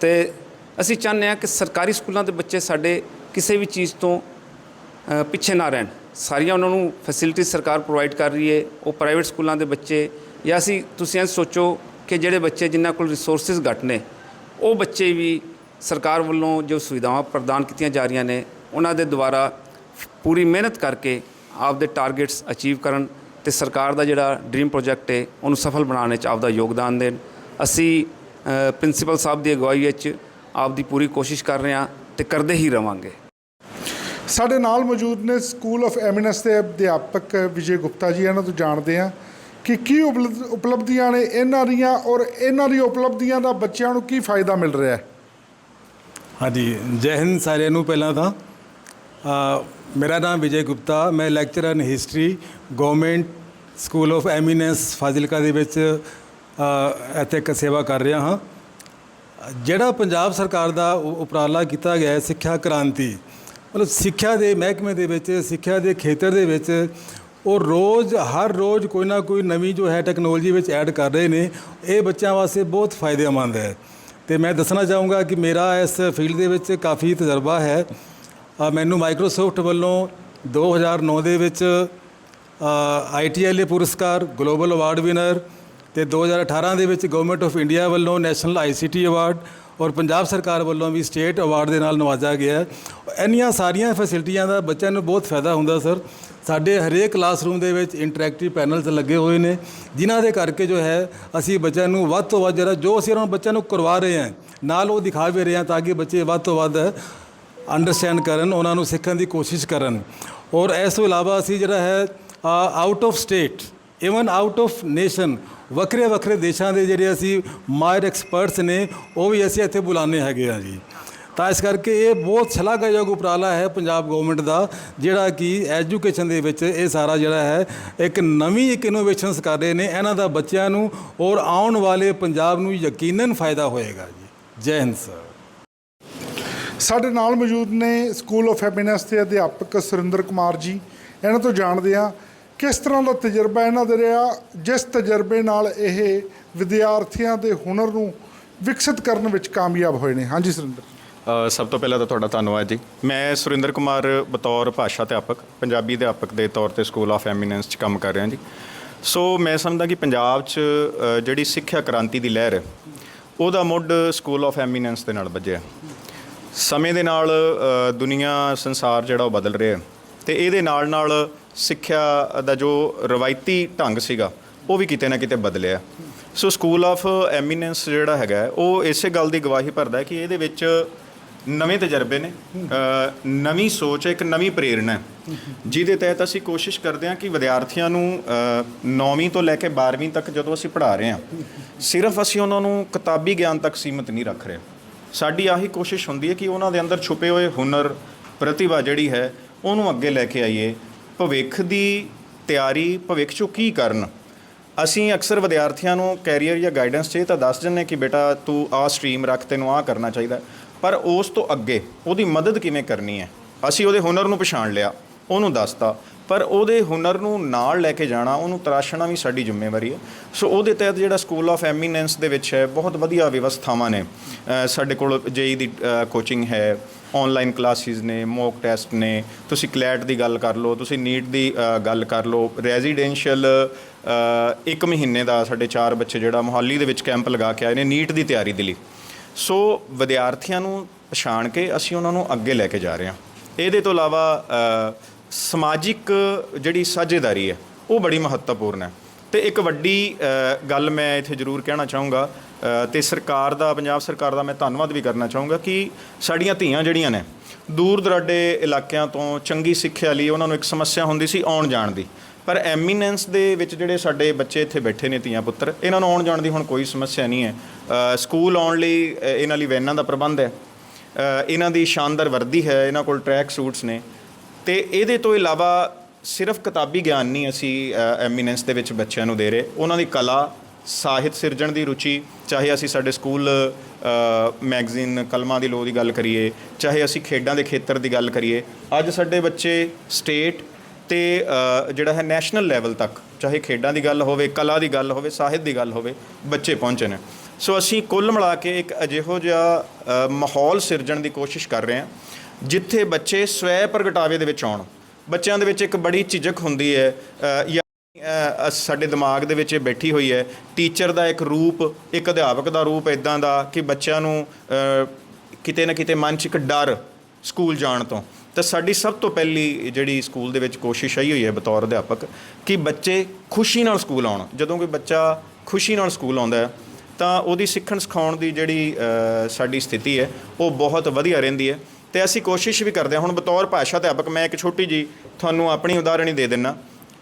ਤੇ ਅਸੀਂ ਚਾਹੁੰਦੇ ਹਾਂ ਕਿ ਸਰਕਾਰੀ ਸਕੂਲਾਂ ਦੇ ਬੱਚੇ ਸਾਡੇ ਕਿਸੇ ਵੀ ਚੀਜ਼ ਤੋਂ ਪਿੱਛੇ ਨਾ ਰਹਿਣ। ਸਾਰੀਆਂ ਉਹਨਾਂ ਨੂੰ ਫੈਸਿਲਿਟੀ ਸਰਕਾਰ ਪ੍ਰੋਵਾਈਡ ਕਰ ਰਹੀ ਹੈ, ਉਹ ਪ੍ਰਾਈਵੇਟ ਸਕੂਲਾਂ ਦੇ ਬੱਚੇ ਜਾਂ ਅਸੀਂ, ਤੁਸੀਂ ਇਹ ਸੋਚੋ ਕਿ ਜਿਹੜੇ ਬੱਚੇ ਜਿਨ੍ਹਾਂ ਕੋਲ ਰਿਸੋਰਸਿਸ ਘੱਟ ਨੇ, ਉਹ ਬੱਚੇ ਵੀ ਸਰਕਾਰ ਵੱਲੋਂ ਜੋ ਸੁਵਿਧਾਵਾਂ ਪ੍ਰਦਾਨ ਕੀਤੀਆਂ ਜਾ ਰਹੀਆਂ ਨੇ, ਉਹਨਾਂ ਦੇ ਦੁਆਰਾ ਪੂਰੀ ਮਿਹਨਤ ਕਰਕੇ ਆਪਦੇ ਟਾਰਗੇਟਸ ਅਚੀਵ ਕਰਨ ਤੇ ਸਰਕਾਰ ਦਾ ਜਿਹੜਾ ਡ੍ਰੀਮ ਪ੍ਰੋਜੈਕਟ ਹੈ, ਉਹਨੂੰ ਸਫਲ ਬਣਾਉਣ ਵਿੱਚ ਆਪਦਾ ਯੋਗਦਾਨ ਦੇਣ। ਅਸੀਂ ਪ੍ਰਿੰਸੀਪਲ ਸਾਹਿਬ ਦੀ ਅਗਵਾਈ ਵਿੱਚ ਆਪਦੀ ਪੂਰੀ ਕੋਸ਼ਿਸ਼ ਕਰ ਰਹੇ ਹਾਂ ਤੇ ਕਰਦੇ ਹੀ ਰਵਾਂਗੇ। ਸਾਡੇ ਨਾਲ ਮੌਜੂਦ ਨੇ ਸਕੂਲ ਆਫ ਐਮੀਨੈਂਸ ਦੇ ਅਧਿਆਪਕ ਵਿਜੇ ਗੁਪਤਾ ਜੀ ਇਹਨਾਂ ਤੋਂ ਜਾਣਦੇ ਹਾਂ ਕਿ ਕੀ ਉਪਲਬ- ਉਪਲਬਧੀਆਂ ਨੇ ਇਹਨਾਂ ਦੀਆਂ ਔਰ ਇਹਨਾਂ ਦੀ ਉਪਲਬਧੀਆਂ ਦਾ ਬੱਚਿਆਂ ਨੂੰ ਕੀ ਫਾਇਦਾ ਮਿਲ ਰਿਹਾ ਹੈ? ਹਾਂਜੀ ਜੈ ਹਿੰਦ ਸਾਰਿਆਂ ਨੂੰ ਪਹਿਲਾਂ ਤਾਂ। ਮੇਰਾ ਨਾਮ ਵਿਜੇ ਗੁਪਤਾ ਮੈਂ lecturer in history government school of eminence Fazilka ਦੇ ਵਿੱਚ ਅ, ਇੱਥੇ ਇੱਕ ਸੇਵਾ ਕਰ ਰਿਹਾ ਹਾਂ। ਜਿਹੜਾ ਪੰਜਾਬ ਸਰਕਾਰ ਦਾ ਉਪਰਾਲਾ ਕੀਤਾ ਗਿਆ ਹੈ ਸਿੱਖਿਆ ਕ੍ਰਾਂਤੀ, ਮਤਲਬ ਸਿੱਖਿਆ ਦੇ ਮਹਿਕਮੇ ਦੇ ਵਿੱਚ, ਸਿੱਖਿਆ ਦੇ ਖੇਤਰ ਦੇ ਵਿੱਚ, ਉਹ ਰੋਜ਼, ਹਰ ਰੋਜ਼ ਕੋਈ ਨਾ ਕੋਈ ਨਵੀਂ ਜੋ ਹੈ ਟੈਕਨੋਲੋਜੀ ਵਿੱਚ ਐਡ ਕਰ ਰਹੇ ਨੇ, ਇਹ ਬੱਚਿਆਂ ਵਾਸਤੇ ਬਹੁਤ ਫਾਇਦੇਮੰਦ ਹੈ। ਤੇ ਮੈਂ ਦੱਸਣਾ ਚਾਹੂੰਗਾ ਕਿ ਮੇਰਾ ਇਸ ਫੀਲਡ ਦੇ ਵਿੱਚ ਕਾਫੀ ਤਜਰਬਾ ਹੈ। ਮੈਨੂੰ ਮਾਈਕਰੋਸਾਫਟ ਵੱਲੋਂ 2009 ਦੇ ਵਿੱਚ ਆਈਟੀਐਲਏ ਪੁਰਸਕਾਰ ਗਲੋਬਲ ਅਵਾਰਡ ਵਿਨਰ ਤੇ 2018 ਦੇ ਵਿੱਚ ਗਵਰਨਮੈਂਟ ਆਫ ਇੰਡੀਆ ਵੱਲੋਂ ਨੈਸ਼ਨਲ ਆਈਸੀਟੀ ਅਵਾਰਡ ਔਰ ਪੰਜਾਬ ਸਰਕਾਰ ਵੱਲੋਂ ਵੀ ਸਟੇਟ ਅਵਾਰਡ ਦੇ ਨਾਲ ਨਵਾਜ਼ਿਆ ਗਿਆ ਇੰਨੀਆਂ ਸਾਰੀਆਂ ਫੈਸਿਲਿਟੀਆਂ ਦਾ ਬੱਚਿਆਂ ਨੂੰ ਬਹੁਤ ਫਾਇਦਾ ਹੁੰਦਾ ਸਰ ਸਾਡੇ ਹਰੇਕ ਕਲਾਸਰੂਮ ਦੇ ਵਿੱਚ ਇੰਟਰੈਕਟਿਵ ਪੈਨਲਸ ਲੱਗੇ ਹੋਏ ਨੇ, ਜਿਨ੍ਹਾਂ ਦੇ ਕਰਕੇ ਜੋ ਹੈ, ਅਸੀਂ ਬੱਚਿਆਂ ਨੂੰ ਵੱਧ ਤੋਂ ਵੱਧ ਜਿਹੜਾ ਜੋ ਅਸੀਂ ਉਹਨਾਂ ਬੱਚਿਆਂ ਨੂੰ ਕਰਵਾ ਰਹੇ ਹਾਂ, ਨਾਲ ਉਹ ਦਿਖਾ ਵੀ ਰਹੇ ਹਾਂ ਤਾਂ ਕਿ ਬੱਚੇ ਵੱਧ ਤੋਂ ਵੱਧ ਅੰਡਰਸਟੈਂਡ ਕਰਨ, ਉਹਨਾਂ ਨੂੰ ਸਿੱਖਣ ਦੀ ਕੋਸ਼ਿਸ਼ ਕਰਨ। ਔਰ ਇਸ ਤੋਂ ਇਲਾਵਾ ਅਸੀਂ ਜਿਹੜਾ ਹੈ out of state even out of nation ਵੱਖਰੇ ਵੱਖਰੇ ਦੇਸ਼ਾਂ ਦੇ ਜਿਹੜੇ ਅਸੀਂ ਮਾਇਰ ਐਕਸਪਰਟਸ ਨੇ, ਉਹ ਵੀ ਅਸੀਂ ਇੱਥੇ ਬੁਲਾਉਂਦੇ ਹੈਗੇ ਆ ਜੀ। ਤਾਂ ਇਸ ਕਰਕੇ ਇਹ ਬਹੁਤ ਸ਼ਲਾਘਾਯੋਗ ਉਪਰਾਲਾ ਹੈ ਪੰਜਾਬ ਗਵਰਨਮੈਂਟ ਦਾ, ਜਿਹੜਾ ਕਿ ਐਜੂਕੇਸ਼ਨ ਦੇ ਵਿੱਚ ਇਹ ਸਾਰਾ ਜਿਹੜਾ ਹੈ, ਇੱਕ ਨਵੀਂ ਇੱਕ ਇਨੋਵੇਸ਼ਨਸ ਕਰ ਰਹੇ ਨੇ, ਇਹਨਾਂ ਦਾ ਬੱਚਿਆਂ ਨੂੰ ਔਰ ਆਉਣ ਵਾਲੇ ਪੰਜਾਬ ਨੂੰ ਯਕੀਨਨ ਫਾਇਦਾ ਹੋਏਗਾ ਜੀ। ਜੈ ਹਿੰਦ ਸਰ। ਸਾਡੇ ਨਾਲ ਮੌਜੂਦ ਨੇ ਸਕੂਲ ਆਫ ਹੈਪੀਨੈਸ ਦੇ ਅਧਿਆਪਕ ਸੁਰਿੰਦਰ ਕੁਮਾਰ ਜੀ। ਇਹਨਾਂ ਤੋਂ ਜਾਣਦੇ ਆ ਕਿਸ ਤਰ੍ਹਾਂ ਦਾ ਤਜਰਬਾ ਇਹਨਾਂ ਦੇ ਰਿਹਾ? ਜਿਸ ਤਜਰਬੇ ਨਾਲ ਇਹ ਵਿਦਿਆਰਥੀਆਂ ਦੇ ਹੁਨਰ ਨੂੰ ਵਿਕਸਿਤ ਕਰਨ ਵਿੱਚ ਕਾਮਯਾਬ ਹੋਏ ਨੇ? ਹਾਂਜੀ, ਸੁਰਿੰਦਰ ਸਭ ਤੋਂ ਪਹਿਲਾਂ ਤਾਂ ਤੁਹਾਡਾ ਧੰਨਵਾਦ ਜੀ। ਮੈਂ ਸੁਰਿੰਦਰ ਕੁਮਾਰ ਬਤੌਰ ਭਾਸ਼ਾ ਅਧਿਆਪਕ, ਪੰਜਾਬੀ ਅਧਿਆਪਕ ਦੇ ਤੌਰ ਤੇ ਸਕੂਲ ਆਫ ਐਮੀਨੈਂਸ 'ਚ ਕੰਮ ਕਰ ਰਿਹਾ ਜੀ। ਸੋ ਮੈਂ ਸਮਝਦਾ ਕਿ ਪੰਜਾਬ 'ਚ ਜਿਹੜੀ ਸਿੱਖਿਆ ਕ੍ਰਾਂਤੀ ਦੀ ਲਹਿਰ ਹੈ, ਉਹਦਾ ਮੁੱਢ ਸਕੂਲ ਆਫ ਐਮੀਨੈਂਸ ਦੇ ਨਾਲ ਵੱਜਿਆ। ਸਮੇਂ ਦੇ ਨਾਲ ਦੁਨੀਆ ਸੰਸਾਰ ਜਿਹੜਾ ਉਹ ਬਦਲ ਰਿਹਾ ਹੈ ਤੇ ਇਹਦੇ ਨਾਲ ਨਾਲ ਸਿੱਖਿਆ ਦਾ ਜੋ ਰਵਾਇਤੀ ਢੰਗ ਸੀਗਾ, ਉਹ ਵੀ ਕਿਤੇ ਨਾ ਕਿਤੇ ਬਦਲਿਆ ਸੋ ਸਕੂਲ ਆਫ ਐਮੀਨੈਂਸ ਜਿਹੜਾ ਹੈਗਾ, ਉਹ ਇਸੇ ਗੱਲ ਦੀ ਗਵਾਹੀ ਭਰਦਾ ਕਿ ਇਹਦੇ ਵਿੱਚ ਨਵੇਂ ਤਜਰਬੇ ਨੇ ਨਵੀਂ ਸੋਚ ਹੈ, ਇੱਕ ਨਵੀਂ ਪ੍ਰੇਰਣਾ ਜਿਹਦੇ ਤਹਿਤ ਅਸੀਂ ਕੋਸ਼ਿਸ਼ ਕਰਦੇ ਹਾਂ ਕਿ ਵਿਦਿਆਰਥੀਆਂ ਨੂੰ 9ਵੀਂ ਤੋਂ ਲੈ ਕੇ 12ਵੀਂ ਤੱਕ ਜਦੋਂ ਅਸੀਂ ਪੜ੍ਹਾ ਰਹੇ ਹਾਂ, ਸਿਰਫ ਅਸੀਂ ਉਹਨਾਂ ਨੂੰ ਕਿਤਾਬੀ ਗਿਆਨ ਤੱਕ ਸੀਮਿਤ ਨਹੀਂ ਰੱਖ ਰਹੇ। ਸਾਡੀ ਆਹੀ ਕੋਸ਼ਿਸ਼ ਹੁੰਦੀ ਹੈ ਕਿ ਉਹਨਾਂ ਦੇ ਅੰਦਰ ਛੁਪੇ ਹੋਏ ਹੁਨਰ, ਪ੍ਰਤਿਭਾ ਜਿਹੜੀ ਹੈ, ਉਹਨੂੰ ਅੱਗੇ ਲੈ ਕੇ ਆਈਏ। ਭਵਿੱਖ ਦੀ ਤਿਆਰੀ, ਭਵਿੱਖ 'ਚੋਂ ਕੀ ਕਰਨ? ਅਸੀਂ ਅਕਸਰ ਵਿਦਿਆਰਥੀਆਂ ਨੂੰ ਕੈਰੀਅਰ ਜਾਂ ਗਾਈਡੈਂਸ 'ਚ ਤਾਂ ਦੱਸ ਦਿੰਦੇ ਕਿ ਬੇਟਾ ਤੂੰ ਆਹ ਸਟਰੀਮ ਰੱਖ, ਤੈਨੂੰ ਆਹ ਕਰਨਾ ਚਾਹੀਦਾ। ਪਰ ਉਸ ਤੋਂ ਅੱਗੇ ਉਹਦੀ ਮਦਦ ਕਿਵੇਂ ਕਰਨੀ ਹੈ? ਅਸੀਂ ਉਹਦੇ ਹੁਨਰ ਨੂੰ ਪਛਾਣ ਲਿਆ, ਉਹਨੂੰ ਦੱਸਤਾ। ਪਰ ਉਹਦੇ ਹੁਨਰ ਨੂੰ ਨਾਲ ਲੈ ਕੇ ਜਾਣਾ, ਉਹਨੂੰ ਤਰਾਸ਼ਣਾ ਵੀ ਸਾਡੀ ਜ਼ਿੰਮੇਵਾਰੀ ਹੈ। ਸੋ ਉਹਦੇ ਤਹਿਤ ਜਿਹੜਾ ਸਕੂਲ ਆਫ ਐਮੀਨੈਂਸ ਦੇ ਵਿੱਚ ਹੈ, ਬਹੁਤ ਵਧੀਆ ਵਿਵਸਥਾਵਾਂ ਨੇ। ਸਾਡੇ ਕੋਲ ਜੇਈ ਦੀ ਕੋਚਿੰਗ ਹੈ ਆਨਲਾਈਨ ਕਲਾਸਿਸ ਨੇ ਮੌਕ ਟੈਸਟ ਨੇ ਤੁਸੀਂ ਕਲੈਟ ਦੀ ਗੱਲ ਕਰ ਲਓ ਤੁਸੀਂ ਨੀਟ ਦੀ ਅ, ਗੱਲ ਕਰ ਲਓ ਰੈਜ਼ੀਡੈਂਸ਼ੀਅਲ ਇੱਕ ਮਹੀਨੇ ਦਾ ਸਾਡੇ ਚਾਰ ਬੱਚੇ ਜਿਹੜਾ ਮੁਹਾਲੀ ਦੇ ਵਿੱਚ ਕੈਂਪ ਲਗਾ ਕੇ ਆਏ ਨੇ ਨੀਟ ਦੀ ਤਿਆਰੀ ਦੇ ਲਈ। ਸੋ ਵਿਦਿਆਰਥੀਆਂ ਨੂੰ ਪਛਾਣ ਕੇ ਅਸੀਂ ਉਹਨਾਂ ਨੂੰ ਅੱਗੇ ਲੈ ਕੇ ਜਾ ਰਹੇ ਹਾਂ। ਇਹਦੇ ਤੋਂ ਇਲਾਵਾ ਅ, ਸਮਾਜਿਕ ਜਿਹੜੀ ਸਾਝੇਦਾਰੀ ਹੈ ਉਹ ਬੜੀ ਮਹੱਤਵਪੂਰਨ ਹੈ। ਤੇ ਇੱਕ ਵੱਡੀ ਗੱਲ ਮੈਂ ਇੱਥੇ ਜ਼ਰੂਰ ਕਹਿਣਾ ਚਾਹੂੰਗਾ ਅ, ਤੇ ਸਰਕਾਰ ਦਾ ਪੰਜਾਬ ਸਰਕਾਰ ਦਾ ਮੈਂ ਧੰਨਵਾਦ ਵੀ ਕਰਨਾ ਚਾਹੂੰਗਾ ਕਿ ਸਾਡੀਆਂ ਧੀਆਂ ਜਿਹੜੀਆਂ ਨੇ ਦੂਰ ਦਰਾਡੇ ਇਲਾਕਿਆਂ ਤੋਂ ਚੰਗੀ ਸਿੱਖਿਆ ਲਈ ਉਹਨਾਂ ਨੂੰ ਇੱਕ ਸਮੱਸਿਆ ਹੁੰਦੀ ਸੀ ਆਉਣ ਜਾਣ ਦੀ। ਪਰ ਐਮੀਨੈਂਸ ਦੇ ਵਿੱਚ ਜਿਹੜੇ ਸਾਡੇ ਬੱਚੇ ਇੱਥੇ ਬੈਠੇ ਨੇ ਧੀਆਂ ਪੁੱਤਰ ਇਹਨਾਂ ਨੂੰ ਆਉਣ ਜਾਣ ਦੀ ਹੁਣ ਕੋਈ ਸਮੱਸਿਆ ਨਹੀਂ ਹੈ। ਸਕੂਲ ਆਉਣ ਲਈ ਇਹਨਾਂ ਲਈ ਵੈਨਾਂ ਦਾ ਪ੍ਰਬੰਧ ਹੈ। ਇਹਨਾਂ ਦੀ ਸ਼ਾਨਦਾਰ ਵਰਦੀ ਹੈ ਇਹਨਾਂ ਕੋਲ ਟਰੈਕ ਸੂਟਸ ਨੇ। ਤੇ ਇਹਦੇ ਤੋਂ ਇਲਾਵਾ ਸਿਰਫ ਕਿਤਾਬੀ ਗਿਆਨ ਨਹੀਂ ਅਸੀਂ ਐਮੀਨੈਂਸ ਦੇ ਵਿੱਚ ਬੱਚਿਆਂ ਨੂੰ ਦੇ ਰਹੇ। ਉਹਨਾਂ ਦੀ ਕਲਾ, ਸਾਹਿਤ ਸਿਰਜਣ ਦੀ ਰੁਚੀ, ਚਾਹੇ ਅਸੀਂ ਸਾਡੇ ਸਕੂਲ ਮੈਗਜ਼ੀਨ ਕਲਮਾਂ ਦੀ ਲੋ ਦੀ ਗੱਲ ਕਰੀਏ, ਚਾਹੇ ਅਸੀਂ ਖੇਡਾਂ ਦੇ ਖੇਤਰ ਦੀ ਗੱਲ ਕਰੀਏ, ਅੱਜ ਸਾਡੇ ਬੱਚੇ ਸਟੇਟ ਤੇ ਜਿਹੜਾ ਹੈ ਨੈਸ਼ਨਲ ਲੈਵਲ ਤੱਕ, ਚਾਹੇ ਖੇਡਾਂ ਦੀ ਗੱਲ ਹੋਵੇ, ਕਲਾ ਦੀ ਗੱਲ ਹੋਵੇ, ਸਾਹਿਤ ਦੀ ਗੱਲ ਹੋਵੇ, ਬੱਚੇ ਪਹੁੰਚੇ ਨੇ। ਸੋ ਅਸੀਂ ਕੁੱਲ ਮਿਲਾ ਕੇ ਇੱਕ ਅਜਿਹੋ ਜਿਹਾ ਮਾਹੌਲ ਸਿਰਜਣ ਦੀ ਕੋਸ਼ਿਸ਼ ਕਰ ਰਹੇ ਹਾਂ, ਜਿੱਥੇ ਬੱਚੇ ਸਵੈ ਪ੍ਰਗਟਾਵੇ ਦੇ ਵਿੱਚ ਆਉਣ। ਬੱਚਿਆਂ ਦੇ ਵਿੱਚ ਇੱਕ ਬੜੀ ਝਿਜਕ ਹੁੰਦੀ ਹੈ ਜਾਂ ਸਾਡੇ ਦਿਮਾਗ ਦੇ ਵਿੱਚ ਇਹ ਬੈਠੀ ਹੋਈ ਹੈ, ਟੀਚਰ ਦਾ ਇੱਕ ਰੂਪ, ਇੱਕ ਅਧਿਆਪਕ ਦਾ ਰੂਪ ਇਦਾਂ ਦਾ ਕਿ ਬੱਚਿਆਂ ਨੂੰ ਕਿਤੇ ਨਾ ਕਿਤੇ ਮਨ 'ਚ ਇੱਕ ਡਰ ਸਕੂਲ ਜਾਣ ਤੋਂ। ਤਾਂ ਸਾਡੀ ਸਭ ਤੋਂ ਪਹਿਲੀ ਜਿਹੜੀ ਸਕੂਲ ਦੇ ਵਿੱਚ ਕੋਸ਼ਿਸ਼ ਆਈ ਹੋਈ ਹੈ ਬਤੌਰ ਅਧਿਆਪਕ, ਕਿ ਬੱਚੇ ਖੁਸ਼ੀ ਨਾਲ ਸਕੂਲ ਆਉਣ। ਜਦੋਂ ਕੋਈ ਬੱਚਾ ਖੁਸ਼ੀ ਨਾਲ ਸਕੂਲ ਆਉਂਦਾ ਹੈ, ਤਾਂ ਉਹਦੀ ਸਿੱਖਣ ਸਿਖਾਉਣ ਦੀ ਜਿਹੜੀ ਸਾਡੀ ਸਥਿਤੀ ਹੈ, ਉਹ ਬਹੁਤ ਵਧੀਆ ਰਹਿੰਦੀ ਹੈ। ਤੇ ਅਸੀਂ ਕੋਸ਼ਿਸ਼ ਵੀ ਕਰਦੇ ਹਾਂ। ਹੁਣ ਬਤੌਰ ਭਾਸ਼ਾ ਅਧਿਆਪਕ, ਮੈਂ ਇੱਕ ਛੋਟੀ ਜੀ ਤੁਹਾਨੂੰ ਆਪਣੀ ਉਦਾਹਰਣ ਹੀ ਦੇ ਦਿੰਨਾ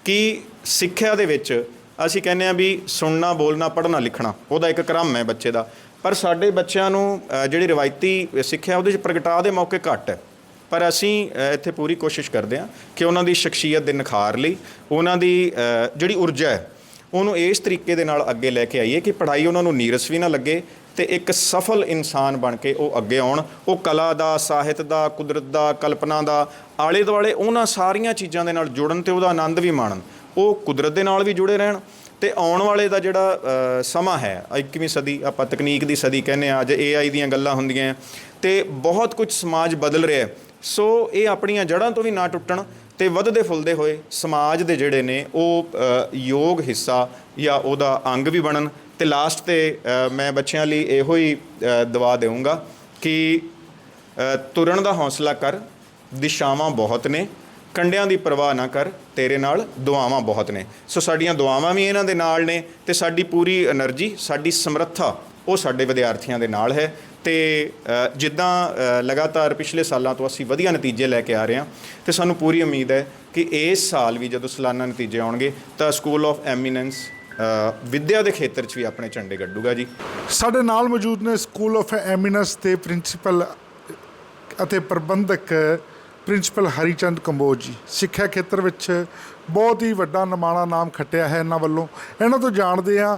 ਕਿ ਸਿੱਖਿਆ ਦੇ ਵਿੱਚ ਅਸੀਂ ਕਹਿੰਦੇ ਆ ਵੀ ਸੁਣਨਾ, ਬੋਲਣਾ, ਪੜ੍ਹਨਾ, ਲਿਖਣਾ, ਉਹਦਾ ਇੱਕ ਕ੍ਰਮ ਹੈ ਬੱਚੇ ਦਾ। ਪਰ ਸਾਡੇ ਬੱਚਿਆਂ ਨੂੰ ਜਿਹੜੀ ਰਵਾਇਤੀ ਸਿੱਖਿਆ, ਉਹਦੇ ਵਿੱਚ ਪ੍ਰਗਟਾ ਦੇ ਮੌਕੇ ਘੱਟ ਹੈ। ਪਰ ਅਸੀਂ ਇੱਥੇ ਪੂਰੀ ਕੋਸ਼ਿਸ਼ ਕਰਦੇ ਹਾਂ ਕਿ ਉਹਨਾਂ ਦੀ ਸ਼ਖਸੀਅਤ ਦੇ ਨਿਖਾਰ ਲਈ, ਉਹਨਾਂ ਦੀ ਜਿਹੜੀ ਊਰਜਾ ਹੈ, ਉਹਨੂੰ ਇਸ ਤਰੀਕੇ ਦੇ ਨਾਲ ਅੱਗੇ ਲੈ ਕੇ ਆਈਏ ਕਿ ਪੜ੍ਹਾਈ ਉਹਨਾਂ ਨੂੰ ਨੀਰਸ ਵੀ ਨਾ ਲੱਗੇ ਤੇ ਇੱਕ ਸਫਲ ਇਨਸਾਨ ਬਣ ਕੇ ਉਹ ਅੱਗੇ ਆਉਣ। ਉਹ ਕਲਾ ਦਾ, ਸਾਹਿਤ ਦਾ, ਕੁਦਰਤ ਦਾ, ਕਲਪਨਾ ਦਾ, ਆਲੇ ਦੁਆਲੇ ਉਹਨਾਂ ਸਾਰੀਆਂ ਚੀਜ਼ਾਂ ਦੇ ਨਾਲ ਜੁੜਨ ਤੇ ਉਹਦਾ ਆਨੰਦ ਵੀ ਮਾਣਨ। ਉਹ ਕੁਦਰਤ ਦੇ ਨਾਲ ਵੀ ਜੁੜੇ ਰਹਿਣ ਤੇ ਆਉਣ ਵਾਲੇ ਦਾ ਜਿਹੜਾ ਸਮਾਂ ਹੈ 21ਵੀਂ ਸਦੀ ਆਪਾਂ ਤਕਨੀਕ ਦੀ ਸਦੀ ਕਹਿੰਦੇ ਆ ਅੱਜ AI ਦੀਆਂ ਗੱਲਾਂ ਹੁੰਦੀਆਂ ਤੇ ਬਹੁਤ ਕੁਝ ਸਮਾਜ ਬਦਲ ਰਿਹਾ ਸੋ ਇਹ ਆਪਣੀਆਂ ਜੜ੍ਹਾਂ ਤੋਂ ਵੀ ਨਾ ਟੁੱਟਣ ਤੇ ਵੱਧਦੇ ਫੁੱਲਦੇ ਹੋਏ ਸਮਾਜ ਦੇ ਜਿਹੜੇ ਨੇ ਉਹ ਯੋਗ ਹਿੱਸਾ ਜਾਂ ਉਹਦਾ ਅੰਗ ਵੀ ਬਣਨ ਤੇ ਲਾਸਟ ਤੇ ਮੈਂ ਬੱਚਿਆਂ ਲਈ ਇਹੋ ਹੀ ਦਵਾ ਦੇਵਾਂਗਾ ਕਿ ਤੁਰਨ ਦਾ ਹੌਸਲਾ ਕਰ, ਦਿਸ਼ਾਵਾਂ ਬਹੁਤ ਨੇ, ਕੰਡਿਆਂ ਦੀ ਪਰਵਾਹ ਨਾ ਕਰ, ਤੇਰੇ ਨਾਲ ਦੁਆਵਾਂ ਬਹੁਤ ਨੇ। ਸੋ ਸਾਡੀਆਂ ਦੁਆਵਾਂ ਵੀ ਇਹਨਾਂ ਦੇ ਨਾਲ ਨੇ ਤੇ ਸਾਡੀ ਪੂਰੀ એનર્ਜੀ ਸਾਡੀ ਸਮਰੱਥਾ ਉਹ ਸਾਡੇ ਵਿਦਿਆਰਥੀਆਂ ਦੇ ਨਾਲ ਹੈ ਤੇ ਜਿੱਦਾਂ ਲਗਾਤਾਰ ਪਿਛਲੇ ਸਾਲਾਂ ਤੋਂ ਅਸੀਂ ਵਧੀਆ ਨਤੀਜੇ ਲੈ ਕੇ ਆ ਰਹੇ ਹਾਂ ਤੇ ਸਾਨੂੰ ਪੂਰੀ ਉਮੀਦ ਹੈ ਕਿ ਇਸ ਸਾਲ ਵੀ ਜਦੋਂ ਸਾਲਾਨਾ ਨਤੀਜੇ ਆਉਣਗੇ ਤਾਂ ਸਕੂਲ ਆਫ ਐਮੀਨੈਂਸ ਵਿੱਦਿਆ ਦੇ ਖੇਤਰ 'ਚ ਵੀ ਆਪਣੇ ਝੰਡੇ ਗੱਡੂਗਾ ਜੀ। ਸਾਡੇ ਨਾਲ ਮੌਜੂਦ ਨੇ ਸਕੂਲ ਆਫ ਐਮਿਨਸ ਦੇ ਪ੍ਰਿੰਸੀਪਲ ਅਤੇ ਪ੍ਰਬੰਧਕ ਪ੍ਰਿੰਸੀਪਲ ਹਰੀਚੰਦ ਕੰਬੋਜ ਜੀ। ਸਿੱਖਿਆ ਖੇਤਰ ਵਿੱਚ ਬਹੁਤ ਹੀ ਵੱਡਾ ਨਮਾਣਾ ਨਾਮ ਖੱਟਿਆ ਹੈ ਇਹਨਾਂ ਵੱਲੋਂ। ਇਹਨਾਂ ਤੋਂ ਜਾਣਦੇ ਹਾਂ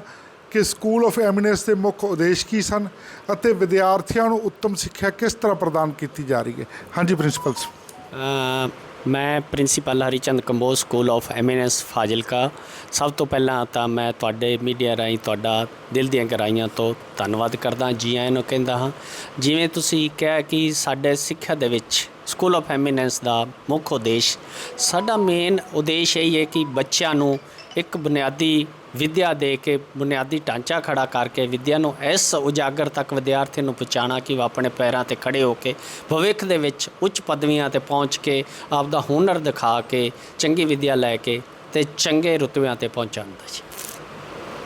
ਕਿ ਸਕੂਲ ਆਫ ਐਮਿਨੈਂਸ ਦੇ ਮੁੱਖ ਉਦੇਸ਼ ਕੀ ਸਨ ਅਤੇ ਵਿਦਿਆਰਥੀਆਂ ਨੂੰ ਉੱਤਮ ਸਿੱਖਿਆ ਕਿਸ ਤਰ੍ਹਾਂ ਪ੍ਰਦਾਨ ਕੀਤੀ ਜਾ ਰਹੀ ਹੈ। ਹਾਂਜੀ ਪ੍ਰਿੰਸੀਪਲ ਸਾਹਿਬ ਅ, ਮੈਂ principal Harichand Kamboj school of eminence Fazilka. ਸਭ ਤੋਂ ਪਹਿਲਾਂ ਤਾਂ ਮੈਂ ਤੁਹਾਡੇ ਮੀਡੀਆ ਰਾਹੀਂ ਤੁਹਾਡਾ ਦਿਲ ਦੀਆਂ ਗਹਿਰਾਈਆਂ ਤੋਂ ਧੰਨਵਾਦ ਕਰਦਾ, ਜੀ ਆਇਆਂ ਨੂੰ ਕਹਿੰਦਾ ਹਾਂ। ਜਿਵੇਂ ਤੁਸੀਂ ਕਿਹਾ ਕਿ ਸਾਡੇ ਸਿੱਖਿਆ ਦੇ ਵਿੱਚ ਸਕੂਲ ਆਫ ਐਮੀਨੈਂਸ ਦਾ ਮੁੱਖ ਉਦੇਸ਼, ਸਾਡਾ ਮੇਨ ਉਦੇਸ਼ ਇਹ ਹੈ ਕਿ ਬੱਚਿਆਂ ਨੂੰ ਇੱਕ ਬੁਨਿਆਦੀ ਵਿਦਿਆ ਦੇ ਕੇ ਬੁਨਿਆਦੀ ਢਾਂਚਾ ਖੜਾ ਕਰਕੇ ਵਿਦਿਆ ਨੂੰ ਇਸ ਉਜਾਗਰ ਤੱਕ ਵਿਦਿਆਰਥੀ ਨੂੰ ਪਹੁੰਚਾਉਣਾ ਕਿ ਉਹ ਆਪਣੇ ਪੈਰਾਂ ਤੇ ਖੜੇ ਹੋ ਕੇ ਭਵਿੱਖ ਦੇ ਵਿੱਚ ਉੱਚ ਪਦਵੀਆਂ ਤੇ ਪਹੁੰਚ ਕੇ ਆਪਦਾ ਹੁਨਰ ਦਿਖਾ ਕੇ ਚੰਗੀ ਵਿਦਿਆ ਲੈ ਕੇ ਤੇ ਚੰਗੇ ਰੁਤਬਿਆਂ ਤੇ ਪਹੁੰਚਾਉਂਦਾ ਜੀ।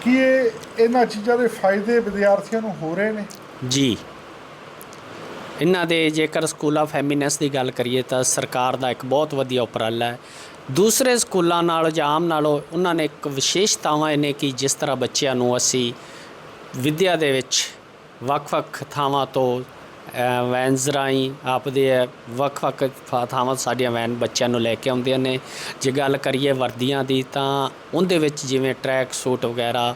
ਕੀ ਇਹ ਇਹਨਾਂ ਚੀਜ਼ਾਂ ਦੇ ਫਾਇਦੇ ਵਿਦਿਆਰਥੀਆਂ ਨੂੰ ਹੋ ਰਹੇ ਨੇ? ਜੀ। ਇਹਨਾਂ ਦੇ ਜੇਕਰ ਸਕੂਲ ਆਫ ਐਮਿਨੈਂਸ ਦੀ ਗੱਲ ਕਰੀਏ ਤਾਂ ਸਰਕਾਰ ਦਾ ਇੱਕ ਬਹੁਤ ਵਧੀਆ ਉਪਰਾਲਾ ਹੈ। ਦੂਸਰੇ ਸਕੂਲਾਂ ਨਾਲ ਜਾਂ ਆਮ ਨਾਲੋਂ ਉਹਨਾਂ ਨੇ ਇੱਕ ਵਿਸ਼ੇਸ਼ਤਾਵਾਂ ਇਹ ਨੇ ਕਿ ਜਿਸ ਤਰ੍ਹਾਂ ਬੱਚਿਆਂ ਨੂੰ ਅਸੀਂ ਵਿੱਦਿਆ ਦੇ ਵਿੱਚ ਵੱਖ-ਵੱਖ ਥਾਵਾਂ ਤੋਂ ਅ, ਵੈਨਸ ਰਾਹੀਂ ਆਪਦੇ ਵੱਖ-ਵੱਖ ਥਾ- ਥਾਵਾਂ ਤੋਂ ਸਾਡੀਆਂ ਵੈਨ ਬੱਚਿਆਂ ਨੂੰ ਲੈ ਕੇ ਆਉਂਦੀਆਂ ਨੇ। ਜੇ ਗੱਲ ਕਰੀਏ ਵਰਦੀਆਂ ਦੀ ਤਾਂ ਉਹਦੇ ਵਿੱਚ ਜਿਵੇਂ ਟਰੈਕ ਸੂਟ ਵਗੈਰਾ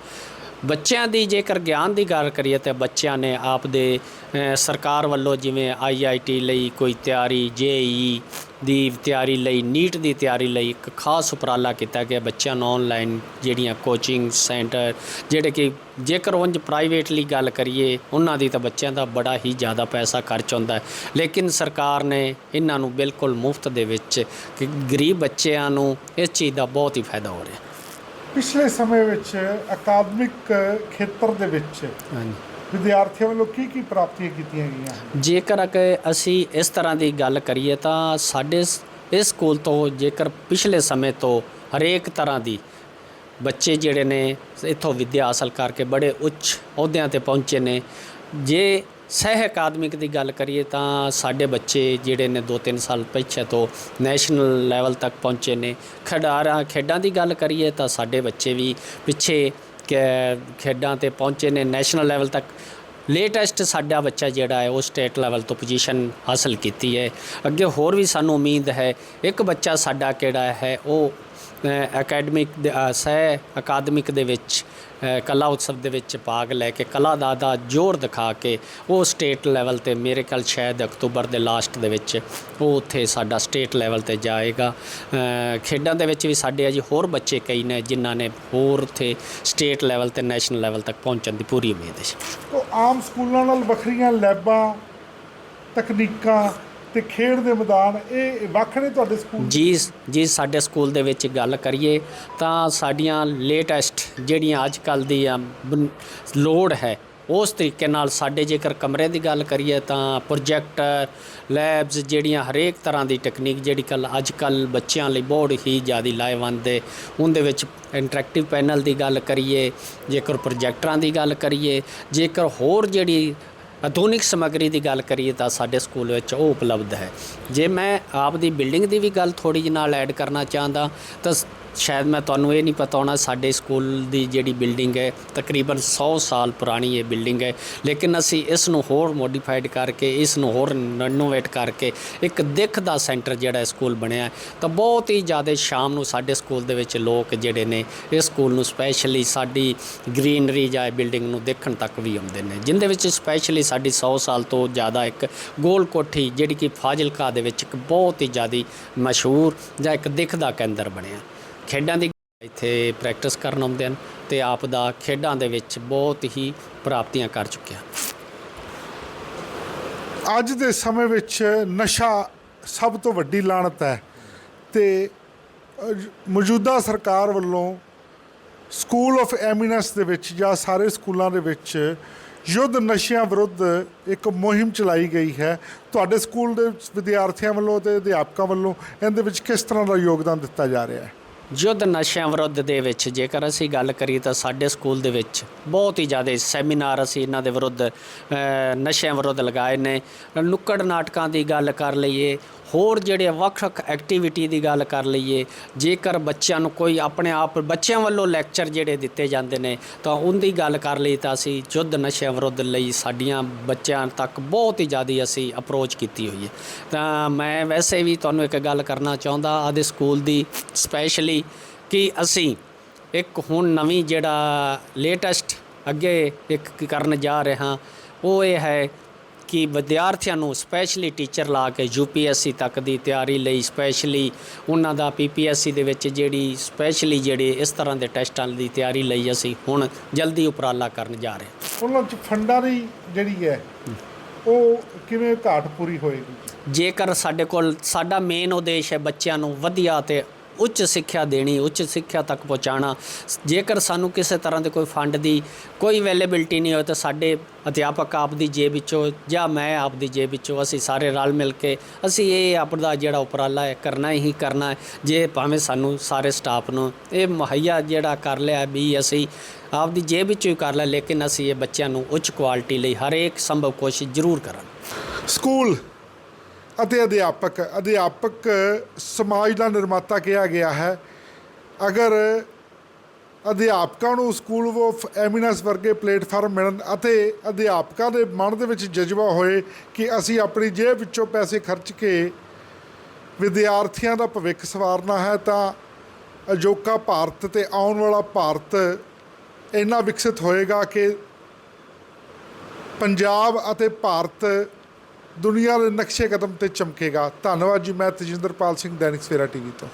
ਬੱਚਿਆਂ ਦੀ ਜੇਕਰ ਗਿਆਨ ਦੀ ਗੱਲ ਕਰੀਏ ਤਾਂ ਬੱਚਿਆਂ ਨੇ ਆਪਦੇ ਸਰਕਾਰ ਵੱਲੋਂ ਜਿਵੇਂ ਆਈਆਈਟੀ ਲਈ ਕੋਈ ਤਿਆਰੀ ਜੇਈ ਦੀ ਤਿਆਰੀ ਲਈ ਨੀਟ ਦੀ ਤਿਆਰੀ ਲਈ ਇੱਕ ਖਾਸ ਉਪਰਾਲਾ ਕੀਤਾ ਗਿਆ। ਬੱਚਿਆਂ ਨੂੰ ਆਨਲਾਈਨ ਜਿਹੜੀਆਂ ਕੋਚਿੰਗ ਸੈਂਟਰ ਜਿਹੜੇ ਕਿ ਜੇਕਰ ਉਂਝ ਪ੍ਰਾਈਵੇਟਲੀ ਗੱਲ ਕਰੀਏ ਉਹਨਾਂ ਦੀ ਤਾਂ ਬੱਚਿਆਂ ਦਾ ਬੜਾ ਹੀ ਜ਼ਿਆਦਾ ਪੈਸਾ ਖਰਚ ਹੁੰਦਾ ਹੈ। ਲੇਕਿਨ ਸਰਕਾਰ ਨੇ ਇਹਨਾਂ ਨੂੰ ਬਿਲਕੁਲ ਮੁਫਤ ਦੇ ਵਿੱਚ ਕਿ ਗਰੀਬ ਬੱਚਿਆਂ ਨੂੰ ਇਸ ਚੀਜ਼ ਦਾ ਬਹੁਤ ਹੀ ਫਾਇਦਾ ਹੋ ਰਿਹਾ। ਪਿਛਲੇ ਸਮੇਂ ਵਿੱਚ ਅਕਾਦਮਿਕ ਖੇਤਰ ਦੇ ਵਿੱਚ ਹਾਂਜੀ। ਵਿਦਿਆਰਥੀਆਂ ਵੱਲੋਂ ਕੀ ਕੀ ਪ੍ਰਾਪਤੀਆਂ ਕੀਤੀਆਂ ਗਈਆਂ? ਜੇਕਰ ਕਿ ਅਸੀਂ ਇਸ ਤਰ੍ਹਾਂ ਦੀ ਗੱਲ ਕਰੀਏ ਤਾਂ ਸਾਡੇ ਸ- ਇਸ ਸਕੂਲ ਤੋਂ ਜੇਕਰ ਪਿਛਲੇ ਸਮੇਂ ਤੋਂ ਹਰੇਕ ਤਰ੍ਹਾਂ ਦੀ ਬੱਚੇ ਜਿਹੜੇ ਨੇ ਇੱਥੋਂ ਵਿੱਦਿਆ ਹਾਸਲ ਕਰਕੇ ਬੜੇ ਉੱਚ ਅਹੁਦਿਆਂ ਤੇ ਪਹੁੰਚੇ ਨੇ। ਜੇ ਸਹਿ ਅਕਾਦਮਿਕ ਦੀ ਗੱਲ ਕਰੀਏ ਤਾਂ ਸਾਡੇ ਬੱਚੇ ਜਿਹੜੇ ਨੇ 2-3 ਸਾਲ ਪਿੱਛੇ ਤੋਂ ਨੈਸ਼ਨਲ ਲੈਵਲ ਤੱਕ ਪਹੁੰਚੇ ਨੇ। ਖਿਡਾਰਾਂ, ਖੇਡਾਂ ਦੀ ਗੱਲ ਕਰੀਏ ਤਾਂ ਸਾਡੇ ਬੱਚੇ ਵੀ ਪਿੱਛੇ ਖੇਡਾਂ ਤੇ ਪਹੁੰਚੇ ਨੇ ਨੈਸ਼ਨਲ ਲੈਵਲ ਤੱਕ। ਲੇਟੈਸਟ ਸਾਡਾ ਬੱਚਾ ਜਿਹੜਾ ਹੈ, ਉਹ ਸਟੇਟ ਲੈਵਲ ਤੋਂ ਪੋਜੀਸ਼ਨ ਹਾਸਲ ਕੀਤੀ ਹੈ। ਅੱਗੇ ਹੋਰ ਵੀ ਸਾਨੂੰ ਉਮੀਦ ਹੈ, ਇੱਕ ਬੱਚਾ ਸਾਡਾ ਕਿਹੜਾ ਹੈ, ਉਹ ਅਕੈਡਮਿਕ ਸਹਿ ਅਕਾਦਮਿਕ ਦੇ ਵਿੱਚ ਕਲਾ ਉਤਸਵ ਦੇ ਵਿੱਚ ਭਾਗ ਲੈ ਕੇ ਕਲਾ ਦਾ ਦਾ ਜ਼ੋਰ ਦਿਖਾ ਕੇ ਉਹ ਸਟੇਟ ਲੈਵਲ ਤੇ ਮੇਰੇ ਕੱਲ ਸ਼ਾਇਦ ਅਕਤੂਬਰ ਦੇ ਲਾਸਟ ਦੇ ਵਿੱਚ ਉਹ ਉੱਥੇ ਸਾਡਾ ਸਟੇਟ ਲੈਵਲ ਤੇ ਜਾਏਗਾ। ਖੇਡਾਂ ਦੇ ਵਿੱਚ ਵੀ ਸਾਡੇ ਅਜੇ ਹੋਰ ਬੱਚੇ ਕਈ ਨੇ ਜਿਨ੍ਹਾਂ ਨੇ ਹੋਰ ਉੱਥੇ ਸਟੇਟ ਲੈਵਲ ਤੇ ਨੈਸ਼ਨਲ ਲੈਵਲ ਤੱਕ ਪਹੁੰਚਣ ਦੀ ਪੂਰੀ ਉਮੀਦ ਹੈ। ਉਹ ਆਮ ਸਕੂਲਾਂ ਨਾਲ ਵੱਖਰੀਆਂ ਲੈਬਾਂ, ਤਕਨੀਕਾਂ ਤੇ ਖੇਡ ਦੇ ਮੈਦਾਨ, ਇਹ ਵੱਖ ਨੇ ਤੁਹਾਡੇ ਸਕੂਲ? ਜੀ ਜੀ, ਸਾਡੇ ਸਕੂਲ ਦੇ ਵਿੱਚ ਗੱਲ ਕਰੀਏ ਤਾਂ ਸਾਡੀਆਂ ਲੇਟੈਸਟ ਜਿਹੜੀਆਂ ਅੱਜ ਕੱਲ ਦੀ ਲੋੜ ਹੈ, ਉਸ ਤਰੀਕੇ ਨਾਲ ਸਾਡੇ ਜੇਕਰ ਕਮਰੇ ਦੀ ਗੱਲ ਕਰੀਏ ਤਾਂ ਪ੍ਰੋਜੈਕਟਰ ਲੈਬਸ ਜਿਹੜੀਆਂ ਹਰੇਕ ਤਰ੍ਹਾਂ ਦੀ ਟੈਕਨੀਕ ਜਿਹੜੀ ਕੱਲ ਅੱਜ ਕੱਲ ਬੱਚਿਆਂ ਲਈ ਬਹੁਤ ਹੀ ਜ਼ਿਆਦਾ ਲਾਹੇਵੰਦ ਹੈ ਉਹਦੇ ਵਿੱਚ ਇੰਟਰੈਕਟਿਵ ਪੈਨਲ ਦੀ ਗੱਲ ਕਰੀਏ, ਜੇਕਰ ਪ੍ਰੋਜੈਕਟਰਾਂ ਦੀ ਗੱਲ ਕਰੀਏ, ਜੇਕਰ ਹੋਰ ਜਿਹੜੀ ਆਧੁਨਿਕ ਸਮੱਗਰੀ ਦੀ ਗੱਲ ਕਰੀਏ ਤਾਂ ਸਾਡੇ ਸਕੂਲ ਵਿੱਚ ਉਹ ਉਪਲਬਧ ਹੈ। ਜੇ ਮੈਂ ਆਪ ਦੀ ਬਿਲਡਿੰਗ ਦੀ ਵੀ ਗੱਲ ਥੋੜੀ ਜਿਹੀ ਨਾਲ ਐਡ ਕਰਨਾ ਚਾਹੁੰਦਾ ਤਾਂ ਸ਼ਾਇਦ ਮੈਂ ਤੁਹਾਨੂੰ ਇਹ ਨਹੀਂ ਪਤਾ ਹੋਣਾ, ਸਾਡੇ ਸਕੂਲ ਦੀ ਜਿਹੜੀ ਬਿਲਡਿੰਗ ਹੈ, ਤਕਰੀਬਨ 100 ਸਾਲ ਪੁਰਾਣੀ ਇਹ ਬਿਲਡਿੰਗ ਹੈ। ਲੇਕਿਨ ਅਸੀਂ ਇਸ ਨੂੰ ਹੋਰ ਮੋਡੀਫਾਈਡ ਕਰਕੇ ਇਸ ਨੂੰ ਹੋਰ ਰਿਨੋਵੇਟ ਕਰਕੇ, ਇੱਕ ਦਿੱਖ ਦਾ ਸੈਂਟਰ ਜਿਹੜਾ ਸਕੂਲ ਬਣਿਆ ਤਾਂ ਬਹੁਤ ਹੀ ਜ਼ਿਆਦਾ ਸ਼ਾਮ ਨੂੰ ਸਾਡੇ ਸਕੂਲ ਦੇ ਵਿੱਚ ਲੋਕ ਜਿਹੜੇ ਨੇ, ਇਸ ਸਕੂਲ ਨੂੰ ਸਪੈਸ਼ਲੀ ਸਾਡੀ ਗ੍ਰੀਨਰੀ ਜਾਂ ਬਿਲਡਿੰਗ ਨੂੰ ਦੇਖਣ ਤੱਕ ਵੀ ਆਉਂਦੇ ਨੇ, ਜਿੰਦੇ ਵਿੱਚ ਸਪੈਸ਼ਲੀ ਸਾਡੀ 100 ਸਾਲ ਤੋਂ ਜ਼ਿਆਦਾ ਇੱਕ ਗੋਲ ਕੋਠੀ ਜਿਹੜੀ ਕਿ ਫਾਜ਼ਿਲਕਾ ਦੇ ਵਿੱਚ ਇੱਕ ਬਹੁਤ ਹੀ ਜ਼ਿਆਦੀ ਮਸ਼ਹੂਰ ਜਾਂ ਇੱਕ ਦਿੱਖ ਦਾ ਕੇਂਦਰ ਬਣਿਆ। ਖੇਡਾਂ ਦੀ ਇੱਥੇ ਪ੍ਰੈਕਟਿਸ ਕਰਨ ਆਉਂਦੇ ਹਨ ਤੇ ਆਪ ਦਾ ਖੇਡਾਂ ਦੇ ਵਿੱਚ ਬਹੁਤ ਹੀ ਪ੍ਰਾਪਤੀਆਂ ਕਰ ਚੁੱਕਿਆ ਅੱਜ ਦੇ ਸਮੇਂ ਵਿੱਚ ਨਸ਼ਾ ਸਭ ਤੋਂ ਵੱਡੀ ਲਾਣਤ ਹੈ ਤੇ ਮੌਜੂਦਾ ਸਰਕਾਰ ਵੱਲੋਂ ਸਕੂਲ ਆਫ ਐਮੀਨੈਂਸ ਦੇ ਵਿੱਚ ਜਾਂ ਸਾਰੇ ਸਕੂਲਾਂ ਦੇ ਵਿੱਚ ਯੁੱਧ ਨਸ਼ਿਆਂ ਵਿਰੁੱਧ ਇੱਕ ਮੁਹਿੰਮ ਚਲਾਈ ਗਈ ਹੈ। ਤੁਹਾਡੇ ਸਕੂਲ ਦੇ ਵਿਦਿਆਰਥੀਆਂ ਵੱਲੋਂ ਤੇ ਅਧਿਆਪਕਾਂ ਵੱਲੋਂ ਇਹਦੇ ਵਿੱਚ ਕਿਸ ਤਰ੍ਹਾਂ ਦਾ ਯੋਗਦਾਨ ਦਿੱਤਾ ਜਾ ਰਿਹਾ ਹੈ? ਯੁੱਧ ਨਸ਼ਿਆਂ ਵਿਰੁੱਧ ਦੇ ਵਿੱਚ, ਜੇਕਰ ਅਸੀਂ ਗੱਲ ਕਰੀਏ ਤਾਂ ਸਾਡੇ ਸਕੂਲ ਦੇ ਵਿੱਚ ਬਹੁਤ ਹੀ ਜ਼ਿਆਦਾ ਸੈਮੀਨਾਰ ਅਸੀਂ ਇਹਨਾਂ ਦੇ ਵਿਰੁੱਧ ਨਸ਼ਿਆਂ ਵਿਰੁੱਧ ਲਗਾਏ ਨੇ। ਨੁੱਕੜ ਨਾਟਕਾਂ ਦੀ ਗੱਲ ਕਰ ਲਈਏ ਹੋਰ ਜਿਹੜੇ ਵੱਖ-ਵੱਖ ਐਕਟੀਵਿਟੀ ਦੀ ਗੱਲ ਕਰ ਲਈਏ, ਜੇਕਰ ਬੱਚਿਆਂ ਨੂੰ ਕੋਈ ਆਪਣੇ ਆਪ, ਬੱਚਿਆਂ ਵੱਲੋਂ ਲੈਕਚਰ ਜਿਹੜੇ ਦਿੱਤੇ ਜਾਂਦੇ ਨੇ, ਤਾਂ ਉਹਦੀ ਗੱਲ ਕਰ ਲਈ ਤਾਂ ਅਸੀਂ ਯੁੱਧ ਨਸ਼ਿਆਂ ਵਿਰੁੱਧ ਲਈ ਸਾਡੀਆਂ ਬੱਚਿਆਂ ਤੱਕ ਬਹੁਤ ਹੀ ਜ਼ਿਆਦਾ ਅਸੀਂ ਅਪਰੋਚ ਕੀਤੀ ਹੋਈ ਹੈ। ਤਾਂ ਮੈਂ ਵੈਸੇ ਵੀ ਤੁਹਾਨੂੰ ਇੱਕ ਗੱਲ ਕਰਨਾ ਚਾਹੁੰਦਾ, ਆਦੇ ਸਕੂਲ ਦੀ ਸਪੈਸ਼ਲੀ ਕਿ ਅਸੀਂ ਇੱਕ ਹੁਣ ਨਵੀਂ ਜਿਹੜਾ ਲੇਟੈਸਟ ਅੱਗੇ ਇੱਕ ਕਰਨ ਜਾ ਰਹੇ ਹਾਂ, ਉਹ ਇਹ ਹੈ ਕਿ ਵਿਦਿਆਰਥੀਆਂ ਨੂੰ ਸਪੈਸ਼ਲੀ ਟੀਚਰ ਲਾ ਕੇ ਯੂਪੀਐਸਸੀ ਤੱਕ ਦੀ ਤਿਆਰੀ ਲਈ ਸਪੈਸ਼ਲੀ ਉਹਨਾਂ ਦਾ ਪੀਪੀਐਸਸੀ ਦੇ ਵਿੱਚ ਜਿਹੜੀ ਸਪੈਸ਼ਲੀ ਜਿਹੜੇ ਇਸ ਤਰ੍ਹਾਂ ਦੇ ਟੈਸਟਾਂ ਦੀ ਤਿਆਰੀ ਲਈ ਅਸੀਂ ਹੁਣ ਜਲਦੀ ਉਪਰਾਲਾ ਕਰਨ ਜਾ ਰਹੇ ਹਾਂ। ਉਹਨਾਂ 'ਚ ਫੰਡਾਂ ਦੀ ਜਿਹੜੀ ਹੈ ਉਹ ਕਿਵੇਂ ਘਾਟ ਪੂਰੀ ਹੋਏਗੀ? ਜੇਕਰ ਸਾਡੇ ਕੋਲ ਸਾਡਾ ਮੇਨ ਉਦੇਸ਼ ਹੈ ਬੱਚਿਆਂ ਨੂੰ ਵਧੀਆ ਤੇ ਉੱਚ ਸਿੱਖਿਆ ਦੇਣੀ, ਉੱਚ ਸਿੱਖਿਆ ਤੱਕ ਪਹੁੰਚਾਉਣਾ। ਜੇਕਰ ਸਾਨੂੰ ਕਿਸੇ ਤਰ੍ਹਾਂ ਦੇ ਕੋਈ ਫੰਡ ਦੀ ਕੋਈ ਅਵੇਲੇਬਿਲਟੀ ਨਹੀਂ ਹੋਏ ਤਾਂ ਸਾਡੇ ਅਧਿਆਪਕ ਆਪ ਦੀ ਜੇਬ ਵਿੱਚੋਂ ਜਾਂ ਮੈਂ ਆਪ ਦੀ ਜੇਬ ਵਿੱਚੋਂ ਅਸੀਂ ਸਾਰੇ ਰਲ ਮਿਲ ਕੇ ਅਸੀਂ ਇਹ ਆਪਣਾ ਜਿਹੜਾ ਉਪਰਾਲਾ ਹੈ, ਕਰਨਾ ਹੀ ਕਰਨਾ ਹੈ। ਜੇ ਭਾਵੇਂ ਸਾਨੂੰ ਸਾਰੇ ਸਟਾਫ ਨੂੰ ਇਹ ਮੁਹੱਈਆ ਜਿਹੜਾ ਕਰ ਲਿਆ ਵੀ ਅਸੀਂ ਆਪ ਦੀ ਜੇਬ ਵਿੱਚੋਂ ਹੀ ਕਰ ਲਿਆ, ਲੇਕਿਨ ਅਸੀਂ ਇਹ ਬੱਚਿਆਂ ਨੂੰ ਉੱਚ ਕੁਆਲਿਟੀ ਲਈ ਹਰੇਕ ਸੰਭਵ ਕੋਸ਼ਿਸ਼ ਜ਼ਰੂਰ ਕਰਾਂਗੇ। ਸਕੂਲ ਅਤੇ ਅਧਿਆਪਕ ਅਧਿਆਪਕ ਸਮਾਜ ਦਾ ਨਿਰਮਾਤਾ ਕਿਹਾ ਗਿਆ ਹੈ। ਅਗਰ ਅਧਿਆਪਕਾਂ ਨੂੰ ਸਕੂਲ ਆਫ ਐਮੀਨੈਂਸ ਵਰਗੇ ਪਲੇਟਫਾਰਮ ਮਿਲਣ ਅਤੇ ਅਧਿਆਪਕਾਂ ਦੇ ਮਨ ਦੇ ਵਿੱਚ ਜਜ਼ਬਾ ਹੋਏ ਕਿ ਅਸੀਂ ਆਪਣੀ ਜੇਬ ਵਿੱਚੋਂ ਪੈਸੇ ਖਰਚ ਕੇ ਵਿਦਿਆਰਥੀਆਂ ਦਾ ਭਵਿੱਖ ਸਵਾਰਨਾ ਹੈ, ਤਾਂ ਅਜੋਕਾ ਭਾਰਤ ਤੇ ਆਉਣ ਵਾਲਾ ਭਾਰਤ ਇੰਨਾ ਵਿਕਸਿਤ ਹੋਏਗਾ ਕਿ ਪੰਜਾਬ ਅਤੇ ਭਾਰਤ ਦੁਨੀਆ ਦੇ ਨਕਸ਼ੇ ਕਦਮ ਤੇ ਚਮਕੇਗਾ। ਧੰਨਵਾਦ ਜੀ, ਮੈਂ ਤਜਿੰਦਰਪਾਲ ਸਿੰਘ, ਦੈਨਿਕ ਸਵੇਰਾ ਟੀਵੀ ਤੋਂ।